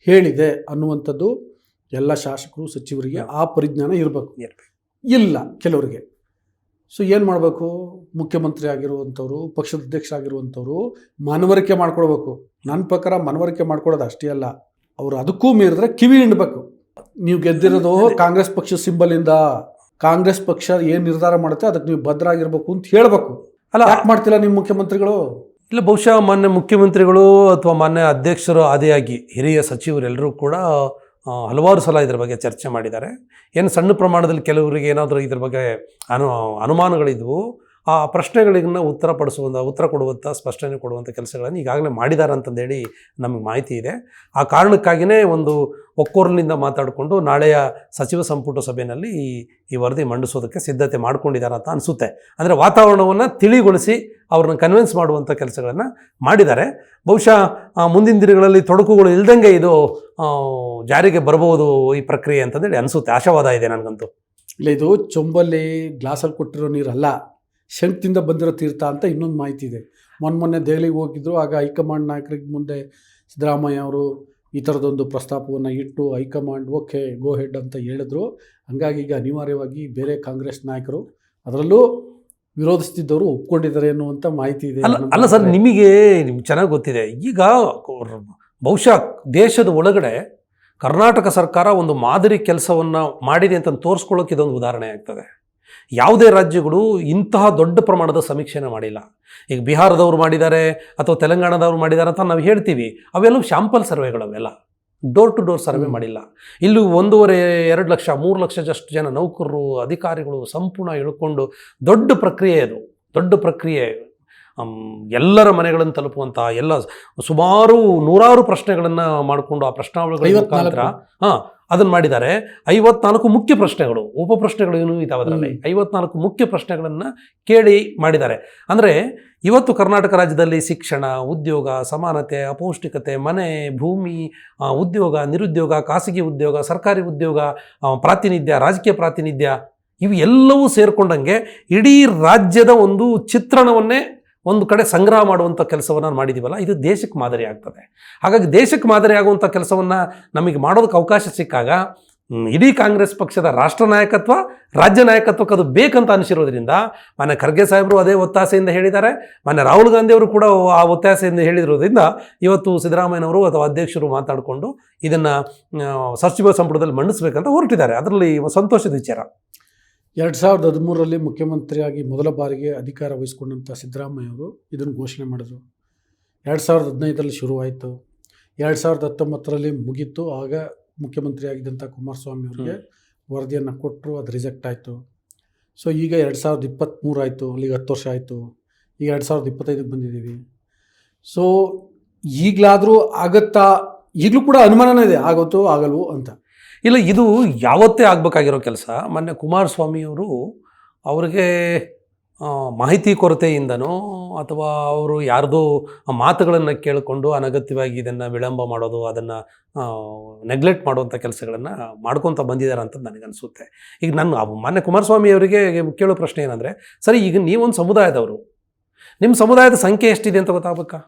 B: ಹೇಳಿದೆ ಅನ್ನುವಂಥದ್ದು ಎಲ್ಲ ಶಾಸಕರು ಸಚಿವರಿಗೆ ಆ ಪರಿಜ್ಞಾನ ಇರಬೇಕು. ಇಲ್ಲ ಕೆಲವರಿಗೆ. ಸೊ ಏನು ಮಾಡಬೇಕು? ಮುಖ್ಯಮಂತ್ರಿ ಆಗಿರುವಂಥವ್ರು ಪಕ್ಷದ ಅಧ್ಯಕ್ಷ ಆಗಿರುವಂಥವ್ರು ಮನವರಿಕೆ ಮಾಡ್ಕೊಳ್ಬೇಕು. ನನ್ನ ಪ್ರಕಾರ ಮನವರಿಕೆ ಮಾಡ್ಕೊಳ್ಳೋದು ಅಷ್ಟೇ ಅಲ್ಲ. ಅವರು ಅದಕ್ಕೂ ಮೀರಿದ್ರೆ ಕಿವಿ ಹಿಂಡಬೇಕು. ನೀವು ಗೆದ್ದಿರೋದು ಕಾಂಗ್ರೆಸ್ ಪಕ್ಷ ಸಿಂಬಲಿಂದ. ಕಾಂಗ್ರೆಸ್ ಪಕ್ಷ ಏನು ನಿರ್ಧಾರ ಮಾಡುತ್ತೆ ಅದಕ್ಕೆ ನೀವು ಭದ್ರಾಗಿರ್ಬೇಕು ಅಂತ ಹೇಳಬೇಕು.
A: ಅಲ್ಲ
B: ಯಾಕೆ ಮಾಡ್ತಿಲ್ಲ ನಿಮ್ಮ ಮುಖ್ಯಮಂತ್ರಿಗಳು?
A: ಇಲ್ಲ ಬಹುಶಃ ಮಾನ್ಯ ಮುಖ್ಯಮಂತ್ರಿಗಳು ಅಥವಾ ಮಾನ್ಯ ಅಧ್ಯಕ್ಷರು ಆದಿಯಾಗಿ ಹಿರಿಯ ಸಚಿವರೆಲ್ಲರೂ ಕೂಡ ಹಲವಾರು ಸಲ ಇದ್ರ ಬಗ್ಗೆ ಚರ್ಚೆ ಮಾಡಿದ್ದಾರೆ. ಏನು ಸಣ್ಣ ಪ್ರಮಾಣದಲ್ಲಿ ಕೆಲವರಿಗೆ ಏನಾದರೂ ಇದ್ರ ಬಗ್ಗೆ ಅನು ಅನುಮಾನಗಳಿದ್ವು ಆ ಪ್ರಶ್ನೆಗಳಿಗನ್ನ ಉತ್ತರ ಪಡಿಸುವಂಥ ಉತ್ತರ ಕೊಡುವಂಥ ಸ್ಪಷ್ಟನೆ ಕೊಡುವಂಥ ಕೆಲಸಗಳನ್ನು ಈಗಾಗಲೇ ಮಾಡಿದ್ದಾರೆ ಅಂತಂದೇಳಿ ನಮಗೆ ಮಾಹಿತಿ ಇದೆ. ಆ ಕಾರಣಕ್ಕಾಗಿಯೇ ಒಂದು ಒಕ್ಕೂರಿನಿಂದ ಮಾತಾಡಿಕೊಂಡು ನಾಳೆಯ ಸಚಿವ ಸಂಪುಟ ಸಭೆಯಲ್ಲಿ ಈ ಈ ವರದಿ ಮಂಡಿಸೋದಕ್ಕೆ ಸಿದ್ಧತೆ ಮಾಡ್ಕೊಂಡಿದ್ದಾರೆ ಅಂತ ಅನಿಸುತ್ತೆ. ಅಂದರೆ ವಾತಾವರಣವನ್ನು ತಿಳಿಗೊಳಿಸಿ ಅವ್ರನ್ನ ಕನ್ವಿನ್ಸ್ ಮಾಡುವಂಥ ಕೆಲಸಗಳನ್ನು ಮಾಡಿದ್ದಾರೆ ಬಹುಶಃ ಮುಂದಿನ ದಿನಗಳಲ್ಲಿ ತೊಡಕುಗಳು ಇಲ್ದಂಗೆ ಇದು ಜಾರಿಗೆ ಬರಬಹುದು ಈ ಪ್ರಕ್ರಿಯೆ ಅಂತಂದೇಳಿ ಅನಿಸುತ್ತೆ. ಆಶಾವಾದ ಇದೆ ನನಗಂತೂ.
B: ಇಲ್ಲ, ಇದು ಚೊಂಬಲ್ಲಿ ಗ್ಲಾಸಲ್ಲಿ ಕೊಟ್ಟಿರೋ ನೀರಲ್ಲ. ಶಂಕ್ತಿಂದ ಬಂದಿರೋ ತೀರ್ಥ ಅಂತ ಇನ್ನೊಂದು ಮಾಹಿತಿ ಇದೆ. ಮೊನ್ನೆ ಮೊನ್ನೆ ದೆಹಲಿಗೆ ಹೋಗಿದ್ರು ಆಗ ಹೈಕಮಾಂಡ್ ನಾಯಕರಿಗೆ ಮುಂದೆ ಸಿದ್ದರಾಮಯ್ಯ ಅವರು ಈ ಥರದೊಂದು ಪ್ರಸ್ತಾಪವನ್ನು ಇಟ್ಟು ಹೈಕಮಾಂಡ್ ಓಕೆ ಗೋ ಹೆಡ್ ಅಂತ ಹೇಳಿದ್ರು. ಹಂಗಾಗಿ ಈಗ ಅನಿವಾರ್ಯವಾಗಿ ಬೇರೆ ಕಾಂಗ್ರೆಸ್ ನಾಯಕರು ಅದರಲ್ಲೂ ವಿರೋಧಿಸ್ತಿದ್ದವರು ಒಪ್ಕೊಂಡಿದ್ದಾರೆ ಅನ್ನುವಂಥ ಮಾಹಿತಿ ಇದೆ.
A: ಅಲ್ಲ ಅಲ್ಲ ಸರ್. ನಿಮಗೆ ನಿಮ್ಗೆ ಚೆನ್ನಾಗಿ ಗೊತ್ತಿದೆ. ಈಗ ಬಹುಶಃ ದೇಶದ ಒಳಗಡೆ ಕರ್ನಾಟಕ ಸರ್ಕಾರ ಒಂದು ಮಾದರಿ ಕೆಲಸವನ್ನು ಮಾಡಿದೆ ಅಂತ ತೋರಿಸ್ಕೊಳ್ಳೋಕೆ ಇದೊಂದು ಉದಾಹರಣೆ ಆಗ್ತದೆ. ಯಾವುದೇ ರಾಜ್ಯಗಳು ಇಂತಹ ದೊಡ್ಡ ಪ್ರಮಾಣದ ಸಮೀಕ್ಷೆನ ಮಾಡಿಲ್ಲ. ಈಗ ಬಿಹಾರದವ್ರು ಮಾಡಿದ್ದಾರೆ ಅಥವಾ ತೆಲಂಗಾಣದವ್ರು ಮಾಡಿದ್ದಾರೆ ಅಂತ ನಾವು ಹೇಳ್ತೀವಿ ಅವೆಲ್ಲವೂ ಶ್ಯಾಂಪಲ್ ಸರ್ವೆಗಳು ಅವೆಲ್ಲ. ಡೋರ್ ಟು ಡೋರ್ ಸರ್ವೆ ಮಾಡಿಲ್ಲ. ಇಲ್ಲಿ ಒಂದೂವರೆ ಎರಡು ಲಕ್ಷ ಮೂರು ಲಕ್ಷದಷ್ಟು ಜನ ನೌಕರರು ಅಧಿಕಾರಿಗಳು ಸಂಪೂರ್ಣ ಇಳ್ಕೊಂಡು ದೊಡ್ಡ ಪ್ರಕ್ರಿಯೆ ಅದು. ದೊಡ್ಡ ಪ್ರಕ್ರಿಯೆ. ಎಲ್ಲರ ಮನೆಗಳನ್ನು ತಲುಪುವಂತಹ ಎಲ್ಲ ಸುಮಾರು ನೂರಾರು ಪ್ರಶ್ನೆಗಳನ್ನು ಮಾಡಿಕೊಂಡು ಆ ಪ್ರಶ್ನಾವಳಿಗಳ ಮುಖಾಂತರ ಹಾಂ ಅದನ್ನು ಮಾಡಿದ್ದಾರೆ. ಐವತ್ನಾಲ್ಕು ಮುಖ್ಯ ಪ್ರಶ್ನೆಗಳು ಉಪ ಪ್ರಶ್ನೆಗಳು ಏನೂ ಇದಾವೆ ಅದರಲ್ಲಿ? ಐವತ್ನಾಲ್ಕು ಮುಖ್ಯ ಪ್ರಶ್ನೆಗಳನ್ನು ಕೇಳಿ ಮಾಡಿದ್ದಾರೆ. ಅಂದರೆ ಇವತ್ತು ಕರ್ನಾಟಕ ರಾಜ್ಯದಲ್ಲಿ ಶಿಕ್ಷಣ ಉದ್ಯೋಗ ಸಮಾನತೆ ಅಪೌಷ್ಟಿಕತೆ ಮನೆ ಭೂಮಿ ಉದ್ಯೋಗ ನಿರುದ್ಯೋಗ ಖಾಸಗಿ ಉದ್ಯೋಗ ಸರ್ಕಾರಿ ಉದ್ಯೋಗ ಪ್ರಾತಿನಿಧ್ಯ ರಾಜಕೀಯ ಪ್ರಾತಿನಿಧ್ಯ ಇವು ಎಲ್ಲವೂ ಸೇರಿಕೊಂಡಂಗೆ ಇಡೀ ರಾಜ್ಯದ ಒಂದು ಚಿತ್ರಣವನ್ನೇ ಒಂದು ಕಡೆ ಸಂಗ್ರಹ ಮಾಡುವಂಥ ಕೆಲಸವನ್ನು ಮಾಡಿದ್ದೀವಲ್ಲ ಇದು ದೇಶಕ್ಕೆ ಮಾದರಿ ಆಗ್ತದೆ. ಹಾಗಾಗಿ ದೇಶಕ್ಕೆ ಮಾದರಿ ಆಗುವಂಥ ಕೆಲಸವನ್ನು ನಮಗೆ ಮಾಡೋದಕ್ಕೆ ಅವಕಾಶ ಸಿಕ್ಕಾಗ ಇಡೀ ಕಾಂಗ್ರೆಸ್ ಪಕ್ಷದ ರಾಷ್ಟ್ರ ನಾಯಕತ್ವ, ರಾಜ್ಯ ನಾಯಕತ್ವಕ್ಕೆ ಅದು ಬೇಕಂತ ಅನಿಸಿರೋದ್ರಿಂದ ಮನೆ ಖರ್ಗೆ ಸಾಹೇಬರು ಅದೇ ಒತ್ತಾಸೆಯಿಂದ ಹೇಳಿದ್ದಾರೆ ಮನೆ ರಾಹುಲ್ ಗಾಂಧಿಯವರು ಕೂಡ ಆ ಒತ್ತಾಸೆಯಿಂದ ಹೇಳಿರೋದ್ರಿಂದ ಇವತ್ತು ಸಿದ್ದರಾಮಯ್ಯನವರು ಅಥವಾ ಅಧ್ಯಕ್ಷರು ಮಾತಾಡಿಕೊಂಡು ಇದನ್ನು ಸಚಿವ ಸಂಪುಟದಲ್ಲಿ ಮಂಡಿಸಬೇಕಂತ ಹೊರಟಿದ್ದಾರೆ. ಅದರಲ್ಲಿ ಸಂತೋಷದ ವಿಚಾರ.
B: ಎರಡು ಸಾವಿರದ ಹದಿಮೂರರಲ್ಲಿ ಮುಖ್ಯಮಂತ್ರಿಯಾಗಿ ಮೊದಲ ಬಾರಿಗೆ ಅಧಿಕಾರ ವಹಿಸಿಕೊಂಡಂಥ ಸಿದ್ದರಾಮಯ್ಯ ಅವರು ಇದನ್ನು ಘೋಷಣೆ ಮಾಡಿದ್ರು. ಎರಡು ಸಾವಿರದ ಹದಿನೈದರಲ್ಲಿ ಶುರುವಾಯಿತು. ಎರಡು ಸಾವಿರದ ಹತ್ತೊಂಬತ್ತರಲ್ಲಿ ಮುಗೀತು. ಆಗ ಮುಖ್ಯಮಂತ್ರಿಯಾಗಿದ್ದಂಥ ಕುಮಾರಸ್ವಾಮಿ ಅವರಿಗೆ ವರದಿಯನ್ನು ಕೊಟ್ಟರು. ಅದು ರಿಜೆಕ್ಟ್ ಆಯಿತು. ಸೊ ಈಗ ಎರಡು ಸಾವಿರದ ಇಪ್ಪತ್ತ್ಮೂರು ಆಯಿತು. ಅಲ್ಲಿಗೆ ಹತ್ತು ವರ್ಷ ಆಯಿತು. ಈಗ ಎರಡು ಸಾವಿರದ ಇಪ್ಪತ್ತೈದಕ್ಕೆ ಬಂದಿದ್ದೀವಿ. ಸೊ ಈಗಲಾದರೂ ಆಗತ್ತಾ ಈಗಲೂ ಕೂಡ ಅನುಮಾನನೇ ಇದೆ. ಆಗುತ್ತೋ ಆಗಲ್ವೋ ಅಂತ.
A: ಇಲ್ಲ, ಇದು ಯಾವತ್ತೇ ಆಗಬೇಕಾಗಿರೋ ಕೆಲಸ, ಮೊನ್ನೆ ಕುಮಾರಸ್ವಾಮಿಯವರು ಅವರಿಗೆ ಮಾಹಿತಿ ಕೊರತೆಯಿಂದನೋ ಅಥವಾ ಅವರು ಯಾರ್ದೋ ಮಾತುಗಳನ್ನು ಕೇಳಿಕೊಂಡು ಅನಗತ್ಯವಾಗಿ ಇದನ್ನು ವಿಳಂಬ ಮಾಡೋದು, ಅದನ್ನು ನೆಗ್ಲೆಕ್ಟ್ ಮಾಡುವಂಥ ಕೆಲಸಗಳನ್ನು ಮಾಡ್ಕೊತ ಬಂದಿದ್ದಾರೆ ಅಂತ ನನಗನ್ಸುತ್ತೆ. ಈಗ ನಾನು ಆ, ಮೊನ್ನೆ ಕುಮಾರಸ್ವಾಮಿ ಅವರಿಗೆ ಕೇಳೋ ಪ್ರಶ್ನೆ ಏನಂದರೆ, ಸರಿ, ಈಗ ನೀವೊಂದು ಸಮುದಾಯದವರು ನಿಮ್ಮ ಸಮುದಾಯದ ಸಂಖ್ಯೆ ಎಷ್ಟಿದೆ ಅಂತ ಗೊತ್ತಾಗಬೇಕಾ?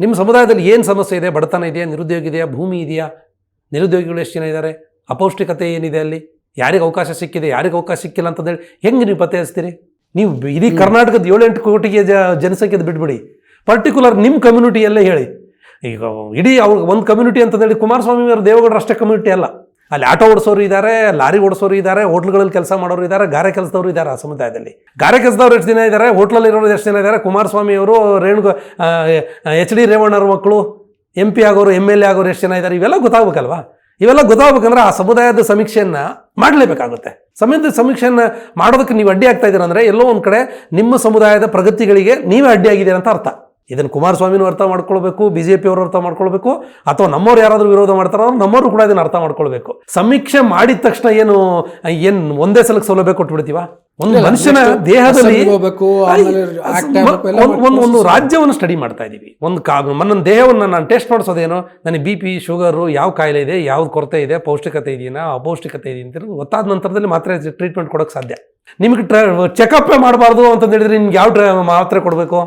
A: ನಿಮ್ಮ ಸಮುದಾಯದಲ್ಲಿ ಏನು ಸಮಸ್ಯೆ ಇದೆ, ಬಡತನ ಇದೆಯಾ, ನಿರುದ್ಯೋಗ ಇದೆಯಾ, ಭೂಮಿ ಇದೆಯಾ, ನಿರುದ್ಯೋಗಿಗಳು ಎಷ್ಟು ಜನ ಇದ್ದಾರೆ ಅಪೌಷ್ಟಿಕತೆ ಏನಿದೆ ಅಲ್ಲಿ? ಯಾರಿಗೆ ಅವಕಾಶ ಸಿಕ್ಕಿದೆ ಯಾರಿಗೆ ಅವಕಾಶ ಸಿಕ್ಕಿಲ್ಲ ಅಂತಂದೇಳಿ ಹೆಂಗೆ ನೀವು ಪತ್ತೆ ಹಚ್ತೀರಿ? ನೀವು ಇಡೀ ಕರ್ನಾಟಕದ ಏಳೆಂಟು ಕೋಟಿಗೆ ಜ ಜನಸಂಖ್ಯೆದು ಬಿಟ್ಬಿಡಿ. ಪರ್ಟಿಕ್ಯುಲರ್ ನಿಮ್ಮ ಕಮ್ಯುನಿಟಿಯಲ್ಲೇ ಹೇಳಿ. ಈಗ ಇಡೀ ಅವ್ರ ಒಂದು ಕಮ್ಯುನಿಟಿ ಅಂತಂದೇಳಿ ಕುಮಾರಸ್ವಾಮಿ ಅವರು ದೇವೇಗೌಡರು ಅಷ್ಟೇ ಕಮ್ಯುನಿಟಿ ಅಲ್ಲ. ಅಲ್ಲಿ ಆಟೋ ಓಡಿಸೋರು ಇದ್ದಾರೆ ಲಾರಿ ಓಡಿಸೋರು ಇದ್ದಾರೆ ಹೋಟ್ಲ್ಗಳಲ್ಲಿ ಕೆಲಸ ಮಾಡೋರು ಇದ್ದಾರೆ ಗಾರೆ ಕೆಲಸದವರು ಇದ್ದಾರೆ ಆ ಸಮುದಾಯದಲ್ಲಿ. ಗಾರೆ ಕೆಲಸದವ್ರು ಎಷ್ಟು ದಿನ ಇದ್ದಾರೆ ಹೋಟ್ಲಲ್ಲಿ ಇರೋರು ಎಷ್ಟು ಜನ ಇದ್ದಾರೆ ಕುಮಾರಸ್ವಾಮಿ ಅವರು ರೇಣುಗ ಎಚ್ ಡಿ ರೇವಣ್ಣವ್ರ ಮಕ್ಕಳು ಎಂ ಪಿ ಆಗೋರು ಎಂ ಎಲ್ ಎ ಆಗೋರು ಎಷ್ಟು ಜನ ಇದ್ದಾರೆ ಇವೆಲ್ಲ ಗೊತ್ತಾಗಬೇಕಲ್ವಾ? ಇವೆಲ್ಲ ಗೊತ್ತಾಗಬೇಕಂದ್ರೆ ಆ ಸಮುದಾಯದ ಸಮೀಕ್ಷೆಯನ್ನು ಮಾಡಲೇಬೇಕಾಗುತ್ತೆ. ಸಮಯದ ಸಮೀಕ್ಷೆಯನ್ನ ಮಾಡೋದಕ್ಕೆ ನೀವು ಅಡ್ಡಿ ಆಗ್ತಾ ಎಲ್ಲೋ ಒಂದು ಕಡೆ ನಿಮ್ಮ ಸಮುದಾಯದ ಪ್ರಗತಿಗಳಿಗೆ ನೀವೇ ಅಡ್ಡಿಯಾಗಿದ್ದೀರಾ ಅಂತ ಅರ್ಥ. ಇದನ್ನು ಕುಮಾರಸ್ವಾಮಿನೂ ಅರ್ಥ ಮಾಡ್ಕೊಳ್ಬೇಕು ಬಿ ಜೆ ಪಿಯವರು ಅರ್ಥ ಮಾಡ್ಕೊಳ್ಬೇಕು ಅಥವಾ ನಮ್ಮವ್ರು ಯಾರಾದರೂ ವಿರೋಧ ಮಾಡ್ತಾರೋ ನಮ್ಮವರು ಕೂಡ ಇದನ್ನು ಅರ್ಥ ಮಾಡ್ಕೊಳ್ಬೇಕು. ಸಮೀಕ್ಷೆ ಮಾಡಿದ ತಕ್ಷಣ ಏನು ಏನು ಒಂದೇ ಸಲಕ್ಕೆ ಸೌಲಭ್ಯ ಕೊಟ್ಬಿಡ್ತೀವ? ಒಂದು ಮನುಷ್ಯನ ದೇಹದಲ್ಲಿ ಒಂದು ಒಂದು. ರಾಜ್ಯವನ್ನು ಸ್ಟಡಿ ಮಾಡ್ತಾ ಇದ್ದೀವಿ ಒಂದು ಕಾ ನನ್ನ ದೇಹವನ್ನು ನಾನು ಟೆಸ್ಟ್ ಮಾಡಿಸೋದೇನು? ನನಗೆ ಬಿ ಪಿ ಶುಗರು ಯಾವ ಕಾಯಿಲೆ ಇದೆ? ಯಾವ್ದು ಕೊರತೆ ಇದೆ? ಪೌಷ್ಟಿಕತೆ ಇದೆಯಾ ಅಪೌಷ್ಟಿಕತೆ ಇದೆಯಾ ಅಂತ ಗೊತ್ತಾದ ನಂತರದಲ್ಲಿ ಮಾತ್ರ ಟ್ರೀಟ್ಮೆಂಟ್ ಕೊಡೋಕ್ಕೆ ಸಾಧ್ಯ. ನಿಮಗೆ ಟ್ರ ಚೆಕಪ್ಪೇ ಮಾಡಬಾರ್ದು ಅಂತ ಹೇಳಿದ್ರೆ ನಿಮ್ಗೆ ಯಾವ ಟ್ರ ಮಾತ್ರೆ ಕೊಡಬೇಕು?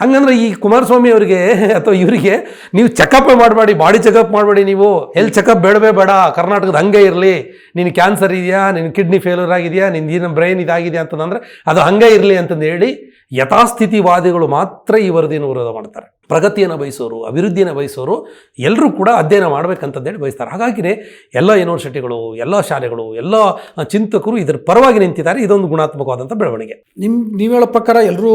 A: ಹಂಗಂದ್ರೆ ಈ ಕುಮಾರಸ್ವಾಮಿ ಅವರಿಗೆ ಅಥವಾ ಇವರಿಗೆ ನೀವು ಚೆಕಪ್ ಮಾಡಬೇಡಿ ಬಾಡಿ ಚೆಕಪ್ ಮಾಡಬೇಡಿ ನೀವು. ಹೆಲ್ತ್ ಚೆಕಪ್ ಬೇಡವೇ ಬೇಡ. ಕರ್ನಾಟಕದ ಹಂಗೆ ಇರಲಿ. ನಿನ್ನ ಕ್ಯಾನ್ಸರ್ ಇದೆಯಾ? ನಿನ್ನ ಕಿಡ್ನಿ ಫೇಲ್ಯೂರ್ ಆಗಿದೆಯಾ? ನಿನ್ನ ಏನು ಬ್ರೈನ್ ಇದಾಗಿದೆ ಅಂತಂದ್ರೆ ಅದು ಹಂಗೆ ಇರಲಿ ಅಂತಂದು ಹೇಳಿ ಯಥಾಸ್ಥಿತಿವಾದಿಗಳು ಮಾತ್ರ ಈ ವರದಿಯನ್ನು ವಿರೋಧ ಮಾಡ್ತಾರೆ. ಪ್ರಗತಿಯನ್ನು ಬಯಸೋರು ಅಭಿವೃದ್ಧಿಯನ್ನು ಬಯಸೋರು ಎಲ್ಲರೂ ಕೂಡ ಅಧ್ಯಯನ ಮಾಡಬೇಕಂತಂದೇಳಿ ಬಯಸ್ತಾರೆ. ಹಾಗಾಗಿನೇ ಎಲ್ಲ ಯೂನಿವರ್ಸಿಟಿಗಳು ಎಲ್ಲ ಶಾಲೆಗಳು ಎಲ್ಲ ಚಿಂತಕರು ಇದರ ಪರವಾಗಿ ನಿಂತಿದ್ದಾರೆ. ಇದೊಂದು ಗುಣಾತ್ಮಕವಾದಂಥ ಬೆಳವಣಿಗೆ.
B: ನಿಮ್ಮ ನೀವು ಹೇಳೋ ಪ್ರಕಾರ ಎಲ್ಲರೂ